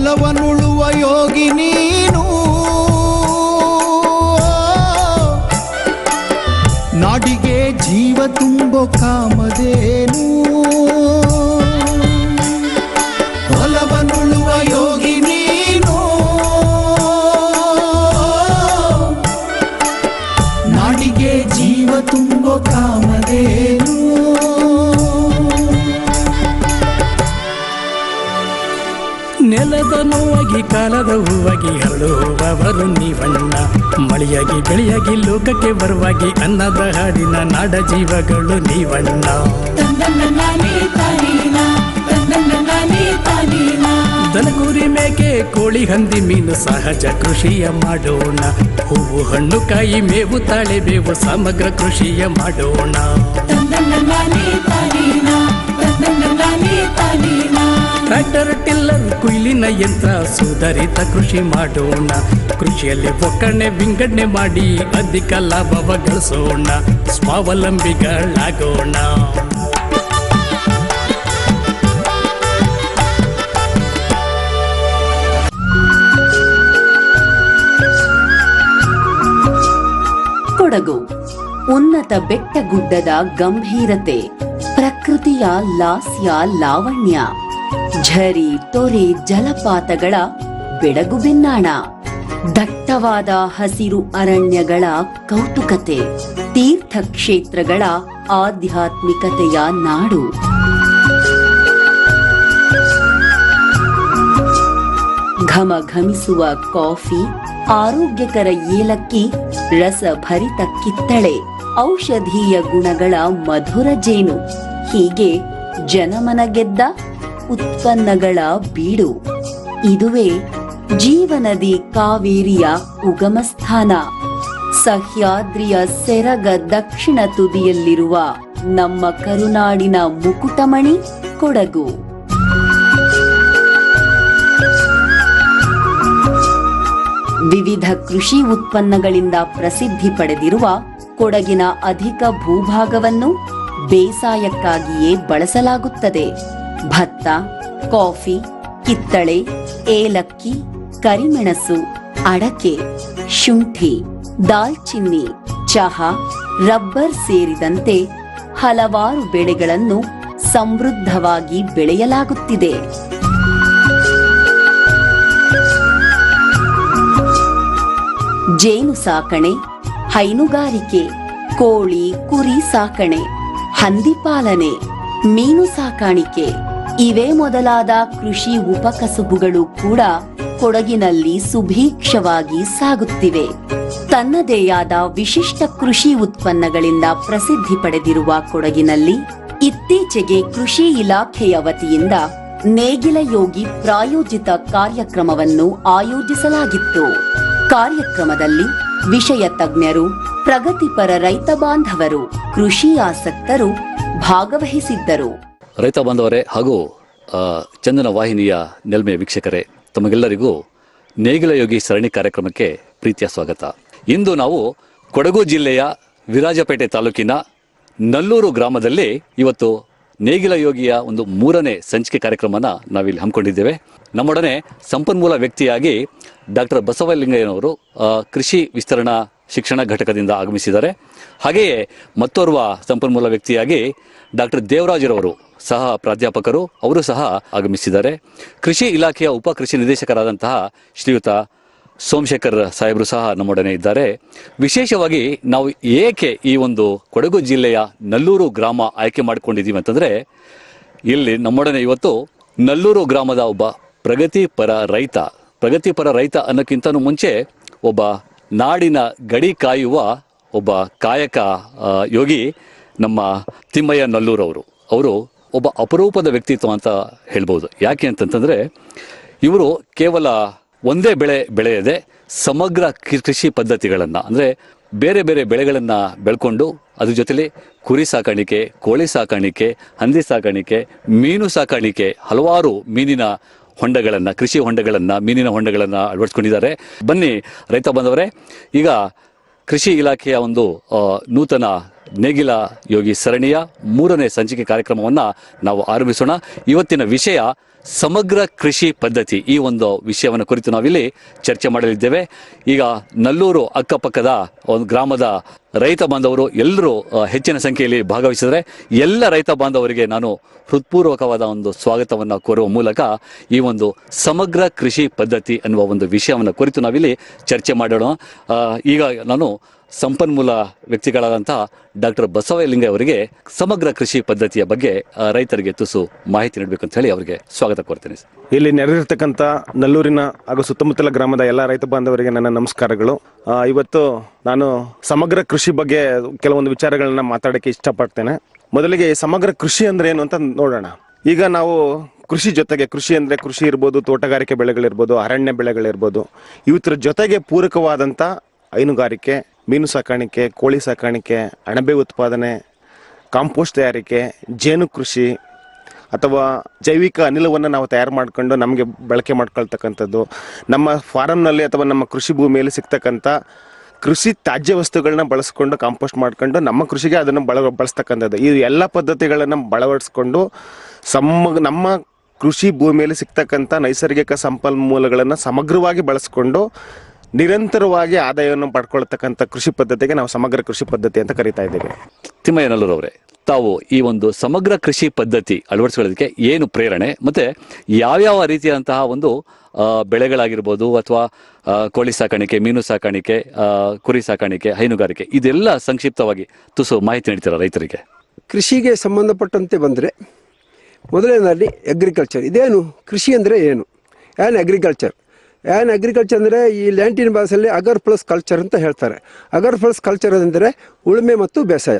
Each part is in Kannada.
ಹೊಲವನುಳುವ ಯೋಗಿ ನೀನು. ನಾಡಿಗೆ ಜೀವ ತುಂಬೋ ಕಾಮಧೇನು. ನೆಲದ ನೋವಾಗಿ ಕಾಲದ ಹೂವಾಗಿ ಹರಳುವವರು ನೀವಣ್ಣ. ಮಳೆಯಾಗಿ ಬೆಳೆಯಾಗಿ ಲೋಕಕ್ಕೆ ಬರುವಾಗಿ ಅನ್ನದ ಹಾಡಿನ ನಾಡ ಜೀವಗಳು ನೀವಣ್ಣ. ದನಗುರಿ ಮೇಕೆ ಕೋಳಿ ಹಂದಿ ಮೀನು ಸಹಜ ಕೃಷಿಯ ಮಾಡೋಣ. ಹೂವು ಹಣ್ಣು ಕಾಯಿ ಮೇವು ತಾಳೆ ಮೇವು ಸಮಗ್ರ ಕೃಷಿಯ ಮಾಡೋಣ. ಕುಯ್ಲಿನ ಯಂತ್ರ, ಸುಧಾರಿತ ಕೃಷಿ ಮಾಡೋಣ. ಕೃಷಿಯಲ್ಲಿ ಒಕ್ಕಣೆ ವಿಂಗಡಣೆ ಮಾಡಿ ಅಧಿಕ ಲಾಭವ ಗಳಿಸೋಣ ಸ್ವಾವಲಂಬಿಗಳಾಗೋಣ. ಕೊಡಗು. ಉನ್ನತ ಬೆಟ್ಟ ಗುಡ್ಡದ ಗಂಭೀರತೆ. ಪ್ರಕೃತಿಯ ಲಾಸ್ಯ ಲಾವಣ್ಯ. ಝರಿ ತೊರೆ ಜಲಪಾತಗಳ ಬೆಡಗು ಬೆನ್ನಾಣ, ದಟ್ಟವಾದ ಹಸಿರು ಅರಣ್ಯಗಳ ಕೌತುಕತೆ, ತೀರ್ಥಕ್ಷೇತ್ರಗಳ ಆಧ್ಯಾತ್ಮಿಕತೆಯ ನಾಡು. ಘಮ ಘಮಿಸುವ ಕಾಫಿ, ಆರೋಗ್ಯಕರ ಏಲಕ್ಕಿ, ರಸಭರಿತ ಕಿತ್ತಳೆ, ಔಷಧೀಯ ಗುಣಗಳ ಮಧುರ ಜೇನು, ಹೀಗೆ ಜನಮನ ಗೆದ್ದ ಉತ್ಪನ್ನಗಳ ಬೀಡು. ಇದುವೇ ಜೀವನದಿ ಕಾವೇರಿಯ ಉಗಮ ಸ್ಥಾನ ಸಹ್ಯಾದ್ರಿಯ ಸೆರಗ ದಕ್ಷಿಣ ತುದಿಯಲ್ಲಿರುವ ನಮ್ಮ ಕರುನಾಡಿನ ಮುಕುಟಮಣಿ ಕೊಡಗು. ವಿವಿಧ ಕೃಷಿ ಉತ್ಪನ್ನಗಳಿಂದ ಪ್ರಸಿದ್ಧಿ ಪಡೆದಿರುವ ಕೊಡಗಿನ ಅಧಿಕ ಭೂಭಾಗವನ್ನು ಬೇಸಾಯಕ್ಕಾಗಿಯೇ ಬಳಸಲಾಗುತ್ತದೆ. ಭತ್ತ, ಕಾಫಿ, ಕಿತ್ತಳೆ, ಏಲಕ್ಕಿ, ಕರಿಮೆಣಸು, ಅಡಕೆ, ಶುಂಠಿ ದಾಲ್ಚಿನ್ನಿ ಚಹಾ, ರಬ್ಬರ್ ಸೇರಿದಂತೆ ಹಲವಾರು ಬೆಳೆಗಳನ್ನು ಸಮೃದ್ಧವಾಗಿ ಬೆಳೆಯಲಾಗುತ್ತಿದೆ. ಜೇನು ಸಾಕಣೆ, ಹೈನುಗಾರಿಕೆ, ಕೋಳಿ ಕುರಿ ಸಾಕಣೆ, ಹಂದಿ ಪಾಲನೆ, ಮೀನು ಸಾಕಾಣಿಕೆ ಇವೇ ಮೊದಲಾದ ಕೃಷಿ ಉಪಕಸುಬುಗಳು ಕೂಡ ಕೊಡಗಿನಲ್ಲಿ ಸುಭೀಕ್ಷವಾಗಿ ಸಾಗುತ್ತಿವೆ. ತನ್ನದೇ ಆದ ವಿಶಿಷ್ಟ ಕೃಷಿ ಉತ್ಪನ್ನಗಳಿಂದ ಪ್ರಸಿದ್ಧಿ ಪಡೆದಿರುವ ಕೊಡಗಿನಲ್ಲಿ ಇತ್ತೀಚೆಗೆ ಕೃಷಿ ಇಲಾಖೆಯ ವತಿಯಿಂದ ನೇಗಿಲ ಯೋಗಿ ಪ್ರಾಯೋಜಿತ ಕಾರ್ಯಕ್ರಮವನ್ನು ಆಯೋಜಿಸಲಾಗಿತ್ತು. ಕಾರ್ಯಕ್ರಮದಲ್ಲಿ ವಿಷಯ ತಜ್ಞರು, ಪ್ರಗತಿಪರ ರೈತ ಬಾಂಧವರು, ಕೃಷಿ ಆಸಕ್ತರು ಭಾಗವಹಿಸಿದ್ದರು. ರೈತ ಬಾಂಧವರೇ ಹಾಗೂ ಚಂದನ ವಾಹಿನಿಯ ನೆಲ್ಮೆ ವೀಕ್ಷಕರೇ, ತಮಗೆಲ್ಲರಿಗೂ ನೇಗಿಲ ಯೋಗಿ ಸರಣಿ ಕಾರ್ಯಕ್ರಮಕ್ಕೆ ಪ್ರೀತಿಯ ಸ್ವಾಗತ. ಇಂದು ನಾವು ಕೊಡಗು ಜಿಲ್ಲೆಯ ವಿರಾಜಪೇಟೆ ತಾಲೂಕಿನ ನಲ್ಲೂರು ಗ್ರಾಮದಲ್ಲಿ ಇವತ್ತು ನೇಗಿಲ ಯೋಗಿಯ ಒಂದು ಮೂರನೇ ಸಂಚಿಕೆ ಕಾರ್ಯಕ್ರಮನ ನಾವಿಲ್ಲಿ ಹಮ್ಮಿಕೊಂಡಿದ್ದೇವೆ. ನಮ್ಮೊಡನೆ ಸಂಪನ್ಮೂಲ ವ್ಯಕ್ತಿಯಾಗಿ ಡಾಕ್ಟರ್ ಬಸವಲಿಂಗಯ್ಯನವರು ಕೃಷಿ ವಿಸ್ತರಣಾ ಶಿಕ್ಷಣ ಘಟಕದಿಂದ ಆಗಮಿಸಿದ್ದಾರೆ. ಹಾಗೆಯೇ ಮತ್ತೋರ್ವ ಸಂಪನ್ಮೂಲ ವ್ಯಕ್ತಿಯಾಗಿ ಡಾಕ್ಟರ್ ದೇವರಾಜರವರು ಸಹ ಪ್ರಾಧ್ಯಾಪಕರು ಅವರು ಸಹ ಆಗಮಿಸಿದ್ದಾರೆ. ಕೃಷಿ ಇಲಾಖೆಯ ಉಪ ಕೃಷಿ ನಿರ್ದೇಶಕರಾದಂತಹ ಶ್ರೀಯುತ ಸೋಮಶೇಖರ್ ಸಾಹೇಬರು ಸಹ ನಮ್ಮೊಡನೆ ಇದ್ದಾರೆ. ವಿಶೇಷವಾಗಿ ನಾವು ಏಕೆ ಈ ಒಂದು ಕೊಡಗು ಜಿಲ್ಲೆಯ ನಲ್ಲೂರು ಗ್ರಾಮ ಆಯ್ಕೆ ಮಾಡಿಕೊಂಡಿದ್ದೀವಿ ಅಂತಂದರೆ, ಇಲ್ಲಿ ನಮ್ಮೊಡನೆ ಇವತ್ತು ನಲ್ಲೂರು ಗ್ರಾಮದ ಒಬ್ಬ ಪ್ರಗತಿಪರ ರೈತ ಪ್ರಗತಿಪರ ರೈತ ಅನ್ನೋಕ್ಕಿಂತನೂ ಮುಂಚೆ ಒಬ್ಬ ನಾಡಿನ ಗಡಿ ಕಾಯುವ ಒಬ್ಬ ಕಾಯಕ ಯೋಗಿ ನಮ್ಮ ತಿಮ್ಮಯ್ಯ ನಲ್ಲೂರವರು. ಅವರು ಒಬ್ಬ ಅಪರೂಪದ ವ್ಯಕ್ತಿತ್ವ ಅಂತ ಹೇಳ್ಬೋದು. ಯಾಕೆ ಅಂತಂತಂದರೆ, ಇವರು ಕೇವಲ ಒಂದೇ ಬೆಳೆ ಬೆಳೆಯದೆ ಸಮಗ್ರ ಕೃಷಿ ಪದ್ಧತಿಗಳನ್ನು, ಅಂದರೆ ಬೇರೆ ಬೇರೆ ಬೆಳೆಗಳನ್ನು ಬೆಳ್ಕೊಂಡು ಅದ್ರ ಜೊತೆಲಿ ಕುರಿ ಸಾಕಾಣಿಕೆ, ಕೋಳಿ ಸಾಕಾಣಿಕೆ, ಹಂದಿ ಸಾಕಾಣಿಕೆ, ಮೀನು ಸಾಕಾಣಿಕೆ, ಹಲವಾರು ಮೀನಿನ ಹೊಂಡಗಳನ್ನು, ಕೃಷಿ ಹೊಂಡಗಳನ್ನು, ಮೀನಿನ ಹೊಂಡಗಳನ್ನು ಅಳವಡಿಸ್ಕೊಂಡಿದ್ದಾರೆ. ಬನ್ನಿ ರೈತ ಬಂದವರೇ ಈಗ ಕೃಷಿ ಇಲಾಖೆಯ ಒಂದು ನೂತನ ನೇಗಿಲ ಯೋಗಿ ಸರಣಿಯ ಮೂರನೇ ಸಂಚಿಕೆ ಕಾರ್ಯಕ್ರಮವನ್ನು ನಾವು ಆರಂಭಿಸೋಣ. ಇವತ್ತಿನ ವಿಷಯ ಸಮಗ್ರ ಕೃಷಿ ಪದ್ಧತಿ ಈ ಒಂದು ವಿಷಯವನ್ನು ಕುರಿತು ನಾವಿಲ್ಲಿ ಚರ್ಚೆ ಮಾಡಲಿದ್ದೇವೆ. ಈಗ ನಲ್ಲೂರು ಅಕ್ಕಪಕ್ಕದ ಒಂದು ಗ್ರಾಮದ ರೈತ ಬಾಂಧವರು ಎಲ್ಲರೂ ಹೆಚ್ಚಿನ ಸಂಖ್ಯೆಯಲ್ಲಿ ಭಾಗವಹಿಸಿದರೆ ಎಲ್ಲ ರೈತ ಬಾಂಧವರಿಗೆ ನಾನು ಹೃತ್ಪೂರ್ವಕವಾದ ಒಂದು ಸ್ವಾಗತವನ್ನು ಕೋರುವ ಮೂಲಕ ಈ ಒಂದು ಸಮಗ್ರ ಕೃಷಿ ಪದ್ಧತಿ ಅನ್ನುವ ಒಂದು ವಿಷಯವನ್ನು ಕುರಿತು ನಾವಿಲ್ಲಿ ಚರ್ಚೆ ಮಾಡೋಣ. ಈಗ ನಾನು ಸಂಪನ್ಮೂಲ ವ್ಯಕ್ತಿಗಳಾದಂತಹ ಡಾಕ್ಟರ್ ಬಸವಲಿಂಗ ಅವರಿಗೆ ಸಮಗ್ರ ಕೃಷಿ ಪದ್ಧತಿಯ ಬಗ್ಗೆ ರೈತರಿಗೆ ತುಸು ಮಾಹಿತಿ ನೀಡಬೇಕು ಅಂತ ಹೇಳಿ ಅವರಿಗೆ ಸ್ವಾಗತ ಕೋರ್ತೇನೆ. ಇಲ್ಲಿ ನೆರೆದಿರ್ತಕ್ಕಂಥ ನಲ್ಲೂರಿನ ಹಾಗೂ ಸುತ್ತಮುತ್ತಲ ಗ್ರಾಮದ ಎಲ್ಲ ರೈತ ಬಾಂಧವರಿಗೆ ನನ್ನ ನಮಸ್ಕಾರಗಳು. ಇವತ್ತು ನಾನು ಸಮಗ್ರ ಕೃಷಿ ಬಗ್ಗೆ ಕೆಲವೊಂದು ವಿಚಾರಗಳನ್ನ ಮಾತಾಡಕ್ಕೆ ಇಷ್ಟಪಡ್ತೇನೆ. ಮೊದಲಿಗೆ ಸಮಗ್ರ ಕೃಷಿ ಅಂದ್ರೆ ಏನು ಅಂತ ನೋಡೋಣ. ಈಗ ನಾವು ಕೃಷಿ ಜೊತೆಗೆ, ಕೃಷಿ ಅಂದ್ರೆ ಕೃಷಿ ಇರ್ಬೋದು, ತೋಟಗಾರಿಕೆ ಬೆಳೆಗಳಿರ್ಬೋದು, ಅರಣ್ಯ ಬೆಳೆಗಳಿರ್ಬೋದು ಇವತ್ತರ ಜೊತೆಗೆ ಪೂರಕವಾದಂಥ ಹೈನುಗಾರಿಕೆ ಮೀನು ಸಾಕಾಣಿಕೆ, ಕೋಳಿ ಸಾಕಾಣಿಕೆ, ಅಣಬೆ ಉತ್ಪಾದನೆ, ಕಾಂಪೋಸ್ಟ್ ತಯಾರಿಕೆ, ಜೇನು ಕೃಷಿ ಅಥವಾ ಜೈವಿಕ ಅನಿಲವನ್ನು ನಾವು ತಯಾರು ಮಾಡ್ಕೊಂಡು ನಮಗೆ ಬಳಕೆ ಮಾಡ್ಕೊಳ್ತಕ್ಕಂಥದ್ದು, ನಮ್ಮ ಫಾರಮ್ನಲ್ಲಿ ಅಥವಾ ನಮ್ಮ ಕೃಷಿ ಭೂಮಿಯಲ್ಲಿ ಸಿಗ್ತಕ್ಕಂಥ ಕೃಷಿ ತ್ಯಾಜ್ಯ ವಸ್ತುಗಳನ್ನ ಬಳಸ್ಕೊಂಡು ಕಾಂಪೋಸ್ಟ್ ಮಾಡ್ಕೊಂಡು ನಮ್ಮ ಕೃಷಿಗೆ ಅದನ್ನು ಬಳ ಬಳಸ್ತಕ್ಕಂಥದ್ದು. ಈ ಎಲ್ಲ ಪದ್ಧತಿಗಳನ್ನು ಬಳವಡಿಸ್ಕೊಂಡು ಸಮ ನಮ್ಮ ಕೃಷಿ ಭೂಮಿಯಲ್ಲಿ ಸಿಗ್ತಕ್ಕಂಥ ನೈಸರ್ಗಿಕ ಸಂಪನ್ಮೂಲಗಳನ್ನು ಸಮಗ್ರವಾಗಿ ಬಳಸ್ಕೊಂಡು ನಿರಂತರವಾಗಿ ಆದಾಯವನ್ನು ಪಡ್ಕೊಳ್ತಕ್ಕಂಥ ಕೃಷಿ ಪದ್ಧತಿಗೆ ನಾವು ಸಮಗ್ರ ಕೃಷಿ ಪದ್ಧತಿ ಅಂತ ಕರಿತಾ ಇದ್ದೇವೆ. ತಿಮ್ಮಯ್ಯನಲ್ಲೂರು ಅವರೇ ತಾವು ಈ ಒಂದು ಸಮಗ್ರ ಕೃಷಿ ಪದ್ಧತಿ ಅಳವಡಿಸ್ಕೊಳ್ಳೋದಕ್ಕೆ ಏನು ಪ್ರೇರಣೆ? ಮತ್ತೆ ಯಾವ್ಯಾವ ರೀತಿಯಾದಂತಹ ಒಂದು ಬೆಳೆಗಳಾಗಿರ್ಬೋದು ಅಥವಾ ಕೋಳಿ ಸಾಕಾಣಿಕೆ ಮೀನು ಸಾಕಾಣಿಕೆ ಕುರಿ ಸಾಕಾಣಿಕೆ ಹೈನುಗಾರಿಕೆ ಇದೆಲ್ಲ ಸಂಕ್ಷಿಪ್ತವಾಗಿ ತುಸು ಮಾಹಿತಿ ನೀಡ್ತೀರ ರೈತರಿಗೆ? ಕೃಷಿಗೆ ಸಂಬಂಧಪಟ್ಟಂತೆ ಬಂದರೆ ಮೊದಲನೇದಾಗಿ ಅಗ್ರಿಕಲ್ಚರ್ ಇದೇನು? ಕೃಷಿ ಅಂದರೆ ಏನು? ಆ್ಯನ್ ಅಗ್ರಿಕಲ್ಚರ್ ಆ್ಯನ್ ಅಗ್ರಿಕಲ್ಚರ್ ಅಂದರೆ ಈ ಲ್ಯಾಂಟಿನ್ ಭಾಷೆಯಲ್ಲಿ ಅಗರ್ ಪ್ಲಸ್ ಕಲ್ಚರ್ ಅಂತ ಹೇಳ್ತಾರೆ. ಅಗರ್ ಪ್ಲಸ್ ಕಲ್ಚರ್ ಅಂದರೆ ಉಳುಮೆ ಮತ್ತು ಬೇಸಾಯ.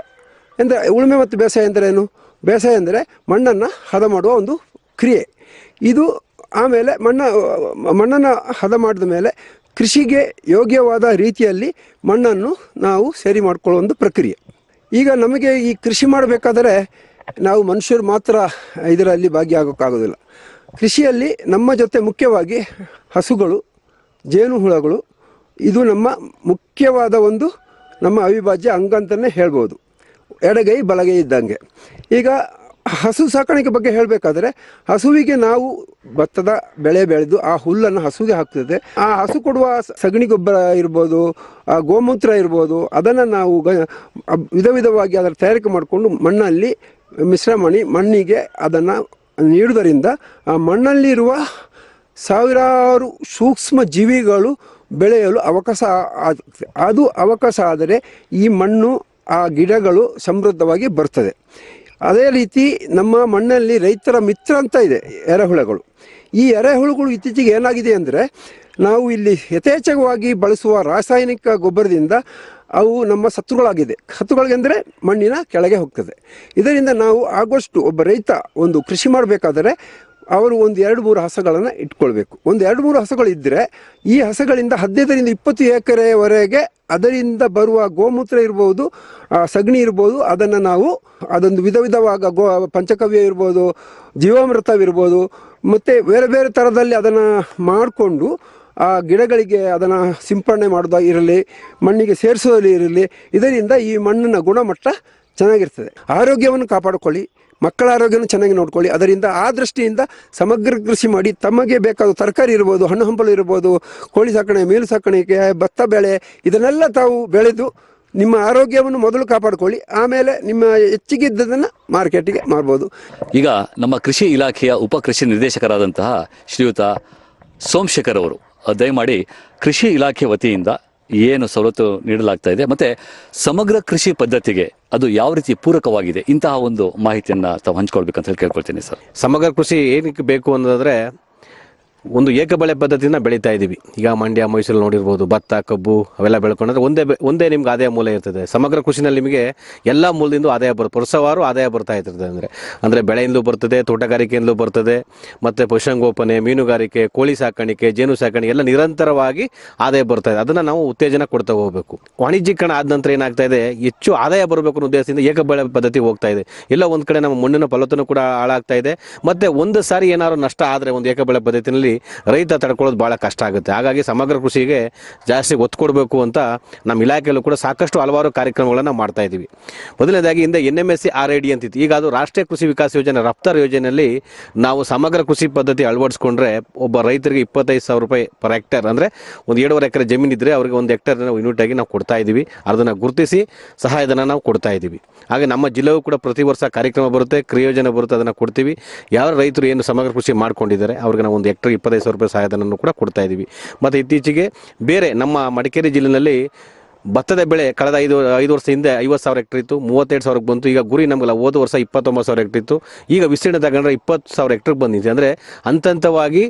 ಅಂದರೆ ಉಳುಮೆ ಮತ್ತು ಬೇಸಾಯ ಅಂದರೆ ಏನು? ಬೇಸಾಯ ಅಂದರೆ ಮಣ್ಣನ್ನು ಹದ ಮಾಡುವ ಒಂದು ಕ್ರಿಯೆ. ಇದು ಆಮೇಲೆ ಮಣ್ಣ, ಮಣ್ಣನ್ನು ಹದ ಮಾಡಿದ ಮೇಲೆ ಕೃಷಿಗೆ ಯೋಗ್ಯವಾದ ರೀತಿಯಲ್ಲಿ ಮಣ್ಣನ್ನು ನಾವು ಸರಿ ಮಾಡಿಕೊಳ್ಳುವ ಒಂದು ಪ್ರಕ್ರಿಯೆ. ಈಗ ನಮಗೆ ಈ ಕೃಷಿ ಮಾಡಬೇಕಾದರೆ ನಾವು ಮನುಷ್ಯರು ಮಾತ್ರ ಇದರಲ್ಲಿ ಭಾಗಿಯಾಗೋಕ್ಕಾಗೋದಿಲ್ಲ. ಕೃಷಿಯಲ್ಲಿ ನಮ್ಮ ಜೊತೆ ಮುಖ್ಯವಾಗಿ ಹಸುಗಳು ಜೇನುಹುಳಗಳು ಇದು ನಮ್ಮ ಮುಖ್ಯವಾದ ಒಂದು ನಮ್ಮ ಅವಿಭಾಜ್ಯ ಅಂಗ ಅಂತಲೇ ಹೇಳ್ಬೋದು. ಎಡಗೈ ಬಲಗೈ ಇದ್ದಂಗೆ. ಈಗ ಹಸು ಸಾಕಾಣಿಕೆ ಬಗ್ಗೆ ಹೇಳಬೇಕಾದ್ರೆ, ಹಸುವಿಗೆ ನಾವು ಭತ್ತದ ಬೆಳೆ ಬೆಳೆದು ಆ ಹುಲ್ಲನ್ನು ಹಸುವಿಗೆ ಹಾಕ್ತದೆ ಆ ಹಸು ಕೊಡುವ ಸಗಣಿ ಗೊಬ್ಬರ ಇರ್ಬೋದು, ಆ ಗೋಮೂತ್ರ ಇರ್ಬೋದು, ಅದನ್ನು ನಾವು ವಿಧ ವಿಧವಾಗಿ ಅದರ ತಯಾರಿಕೆ ಮಾಡಿಕೊಂಡು ಮಣ್ಣಲ್ಲಿ ಮಿಶ್ರ ಮಾಡಿ ಮಣ್ಣಿಗೆ ಅದನ್ನು ನೀಡುವುದರಿಂದ ಆ ಮಣ್ಣಲ್ಲಿರುವ ಸಾವಿರಾರು ಸೂಕ್ಷ್ಮ ಜೀವಿಗಳು ಬೆಳೆಯಲು ಅವಕಾಶ ಆಗುತ್ತೆ ಅದು ಅವಕಾಶ ಆದರೆ ಈ ಮಣ್ಣು, ಆ ಗಿಡಗಳು ಸಮೃದ್ಧವಾಗಿ ಬರ್ತದೆ. ಅದೇ ರೀತಿ ನಮ್ಮ ಮಣ್ಣಲ್ಲಿ ರೈತರ ಮಿತ್ರ ಅಂತ ಇದೆ, ಎರೆಹುಳಗಳು. ಈ ಎರೆಹುಳುಗಳು ಇತ್ತೀಚೆಗೆ ಏನಾಗಿದೆ ಅಂದರೆ ನಾವು ಇಲ್ಲಿ ಯಥೇಚ್ಛವಾಗಿ ಬಳಸುವ ರಾಸಾಯನಿಕ ಗೊಬ್ಬರದಿಂದ ಅವು ನಮ್ಮ ಸತ್ತುಗಳಾಗಿದೆ ಸತ್ತುಗಳಿಗೆಂದರೆ ಮಣ್ಣಿನ ಕೆಳಗೆ ಹೋಗ್ತದೆ. ಇದರಿಂದ ನಾವು ಆಗುವಷ್ಟು ಒಬ್ಬ ರೈತ ಒಂದು ಕೃಷಿ ಮಾಡಬೇಕಾದರೆ ಅವರು ಒಂದು ಎರಡು ಮೂರು ಹಸಗಳನ್ನು ಇಟ್ಕೊಳ್ಬೇಕು. ಒಂದು ಎರಡು ಮೂರು ಹಸುಗಳಿದ್ದರೆ ಈ ಹಸಗಳಿಂದ ಹದಿನೈದರಿಂದ ಇಪ್ಪತ್ತು ಎಕರೆವರೆಗೆ ಅದರಿಂದ ಬರುವ ಗೋಮೂತ್ರ ಇರ್ಬೋದು ಸಗಣಿ ಇರ್ಬೋದು, ಅದನ್ನು ನಾವು ಅದೊಂದು ವಿಧ ವಿಧವಾಗ ಗೋ, ಪಂಚಕವ್ಯ ಇರ್ಬೋದು ಜೀವಾಮೃತವಿರ್ಬೋದು ಮತ್ತು ಬೇರೆ ಬೇರೆ ಥರದಲ್ಲಿ ಅದನ್ನು ಮಾಡಿಕೊಂಡು ಆ ಗಿಡಗಳಿಗೆ ಅದನ್ನು ಸಿಂಪಡಣೆ ಮಾಡೋದು ಇರಲಿ, ಮಣ್ಣಿಗೆ ಸೇರಿಸೋದಲ್ಲಿ ಇರಲಿ, ಇದರಿಂದ ಈ ಮಣ್ಣಿನ ಗುಣಮಟ್ಟ ಚೆನ್ನಾಗಿರ್ತದೆ. ಆರೋಗ್ಯವನ್ನು ಕಾಪಾಡಿಕೊಳ್ಳಿ, ಮಕ್ಕಳ ಆರೋಗ್ಯವನ್ನು ಚೆನ್ನಾಗಿ ನೋಡ್ಕೊಳ್ಳಿ. ಅದರಿಂದ ಆ ದೃಷ್ಟಿಯಿಂದ ಸಮಗ್ರ ಕೃಷಿ ಮಾಡಿ ತಮಗೆ ಬೇಕಾದ ತರಕಾರಿ ಇರ್ಬೋದು, ಹಣ್ಣು ಹಂಪಲು ಇರ್ಬೋದು, ಕೋಳಿ ಸಾಕಣೆ ಮೀನು ಸಾಕಾಣಿಕೆ ಭತ್ತ ಬೆಳೆ, ಇದನ್ನೆಲ್ಲ ತಾವು ಬೆಳೆದು ನಿಮ್ಮ ಆರೋಗ್ಯವನ್ನು ಮೊದಲು ಕಾಪಾಡಿಕೊಳ್ಳಿ. ಆಮೇಲೆ ನಿಮ್ಮ ಹೆಚ್ಚಿಗೆ ಇದ್ದದನ್ನು ಮಾರ್ಕೆಟಿಗೆ ಮಾರ್ಬೋದು. ಈಗ ನಮ್ಮ ಕೃಷಿ ಇಲಾಖೆಯ ಉಪ ಕೃಷಿ ನಿರ್ದೇಶಕರಾದಂತಹ ಶ್ರೀಯುತ ಸೋಮಶೇಖರ್ ಅವರು. ದಯಮಾಡಿ ಕೃಷಿ ಇಲಾಖೆ ವತಿಯಿಂದ ಏನು ಸವಲತ್ತು ನೀಡಲಾಗ್ತಾ ಇದೆ ಮತ್ತೆ ಸಮಗ್ರ ಕೃಷಿ ಪದ್ಧತಿಗೆ ಅದು ಯಾವ ರೀತಿ ಪೂರಕವಾಗಿದೆ ಇಂತಹ ಒಂದು ಮಾಹಿತಿಯನ್ನು ತಾವು ಹಂಚ್ಕೊಳ್ಬೇಕಂತ ಹೇಳಿ ಕೇಳ್ಕೊಳ್ತೀನಿ ಸರ್. ಸಮಗ್ರ ಕೃಷಿ ಏನಕ್ಕೆ ಬೇಕು ಅನ್ನೋದಾದ್ರೆ ಒಂದು ಏಕಬೆಳೆ ಪದ್ಧತಿನ ಬೆಳೀತಾ ಇದ್ದೀವಿ. ಈಗ ಮಂಡ್ಯ ಮೈಸೂರು ನೋಡಿರ್ಬೋದು, ಭತ್ತ, ಕಬ್ಬು ಅವೆಲ್ಲ ಬೆಳ್ಕೊಂಡ್ರೆ ಒಂದೇ ಒಂದೇ ನಿಮ್ಗೆ ಆದಾಯ ಮೂಲ ಇರ್ತದೆ. ಸಮಗ್ರ ಕೃಷಿನಲ್ಲಿ ನಿಮಗೆ ಎಲ್ಲ ಮೂಲದಿಂದ ಆದಾಯ ಬರುತ್ತೆ ವರ್ಷವಾರು ಆದಾಯ ಬರ್ತಾ ಇರ್ತದೆ ಅಂದರೆ. ಅಂದರೆ ಬೆಳೆಯಿಂದಲೂ ಬರ್ತದೆ, ತೋಟಗಾರಿಕೆಯಿಂದಲೂ ಬರ್ತದೆ, ಮತ್ತು ಪಶುಸಂಗೋಪನೆ, ಮೀನುಗಾರಿಕೆ, ಕೋಳಿ ಸಾಕಾಣಿಕೆ, ಜೇನು ಸಾಕಾಣಿಕೆ ಎಲ್ಲ ನಿರಂತರವಾಗಿ ಆದಾಯ ಬರ್ತಾ ಇದೆ. ಅದನ್ನು ನಾವು ಉತ್ತೇಜನ ಕೊಡ್ತಾ ಹೋಗಬೇಕು. ವಾಣಿಜ್ಯೀಕರಣ ಆದ ನಂತರ ಏನಾಗ್ತಾ ಇದೆ? ಹೆಚ್ಚು ಆದಾಯ ಬರಬೇಕು ಅನ್ನೋ ಉದ್ದೇಶದಿಂದ ಏಕಬೆಳೆ ಪದ್ಧತಿ ಹೋಗ್ತಾ ಇದೆ. ಇಲ್ಲ, ಒಂದು ಕಡೆ ನಮ್ಮ ಮಣ್ಣಿನ ಫಲವತ್ತನು ಕೂಡ ಹಾಳಾಗ್ತಾ ಇದೆ. ಮತ್ತು ಒಂದು ಸಾರಿ ಏನಾದ್ರು ನಷ್ಟ ಆದರೆ ಒಂದು ಏಕಬೆಳೆ ಪದ್ಧತಿನಲ್ಲಿ ರೈತ ತಡ್ಕೊಳ್ಳೋದು ಭಾಳ ಕಷ್ಟ ಆಗುತ್ತೆ. ಹಾಗಾಗಿ ಸಮಗ್ರ ಕೃಷಿಗೆ ಜಾಸ್ತಿ ಒತ್ತು ಕೊಡಬೇಕು ಅಂತ ನಮ್ಮ ಇಲಾಖೆಯಲ್ಲೂ ಕೂಡ ಸಾಕಷ್ಟು ಹಲವಾರು ಕಾರ್ಯಕ್ರಮಗಳನ್ನು ಮಾಡ್ತಾ ಇದ್ದೀವಿ. ಮೊದಲನೇದಾಗಿ ಹಿಂದೆ N M S C R I D ಅಂತಿತ್ತು. ಈಗ ಅದು ರಾಷ್ಟ್ರೀಯ ಕೃಷಿ ವಿಕಾಸ ಯೋಜನೆ, ರಫ್ತಾರ್ ಯೋಜನೆಯಲ್ಲಿ ನಾವು ಸಮಗ್ರ ಕೃಷಿ ಪದ್ಧತಿ ಅಳವಡಿಸ್ಕೊಂಡ್ರೆ ಒಬ್ಬ ರೈತರಿಗೆ ಇಪ್ಪತ್ತೈದು ಸಾವಿರ ರೂಪಾಯಿ ಪರ್ ಹೆಕ್ಟೇರ್ ಅಂದರೆ ಒಂದು ಏಳುವರೆ ಎಕರೆ ಜಮೀನು ಇದ್ದರೆ ಅವರಿಗೆ ಒಂದು ಹೆಕ್ಟೇರ್ ನಾವು ಯೂನಿಟ್ ಆಗಿ ನಾವು ಕೊಡ್ತಾ ಇದ್ದೀವಿ. ಅದನ್ನು ಗುರುತಿಸಿ ಸಹಾಯಧನ ನಾವು ಕೊಡ್ತಾ ಇದ್ದೀವಿ. ಹಾಗೆ ನಮ್ಮ ಜಿಲ್ಲೆಯೂ ಕೂಡ ಪ್ರತಿ ವರ್ಷ ಕಾರ್ಯಕ್ರಮ ಬರುತ್ತೆ ಕ್ರಿಯೋಜನೆ ಬರುತ್ತೆ, ಅದನ್ನು ಕೊಡ್ತೀವಿ. ಯಾವ ರೈತರು ಏನು ಸಮಗ್ರ ಕೃಷಿ ಮಾಡ್ಕೊಂಡಿದ್ದಾರೆ, ಅವ್ರಿಗೆ ನಾವು ಒಂದು ಹೆಕ್ಟರ್ ಇಪ್ಪತ್ತೈದು ಸಾವಿರ ರೂಪಾಯಿ ಸಹಾಯಧನವನ್ನು ಕೂಡ ಕೊಡ್ತಾ ಇದ್ದೀವಿ. ಮತ್ತು ಇತ್ತೀಚೆಗೆ ಬೇರೆ ನಮ್ಮ ಮಡಿಕೇರಿ ಜಿಲ್ಲೆಯಲ್ಲಿ ಭತ್ತದ ಬೆಳೆ ಕಳೆದ ಐದು ಐದು ವರ್ಷ ಹಿಂದೆ ಐವತ್ತು ಸಾವಿರ ಹೆಕ್ಟರ್ ಇತ್ತು, ಮೂವತ್ತೆರಡು ಸಾವಿರಕ್ಕೆ ಬಂತು. ಈಗ ಗುರಿ ನಮಗೆಲ್ಲ, ಹೋದ ವರ್ಷ ಇಪ್ಪತ್ತೊಂಬತ್ತು ಸಾವಿರ ಹೆಕ್ಟರ್ ಇತ್ತು. ಈಗ ವಿಸ್ತೀರ್ಣ ತಗೊಂಡ್ರೆ ಇಪ್ಪತ್ತು ಸಾವಿರ ಹೆಕ್ಟರ್ಗೆ ಬಂದಿದೆ. ಅಂದರೆ ಹಂತ ಹಂತವಾಗಿ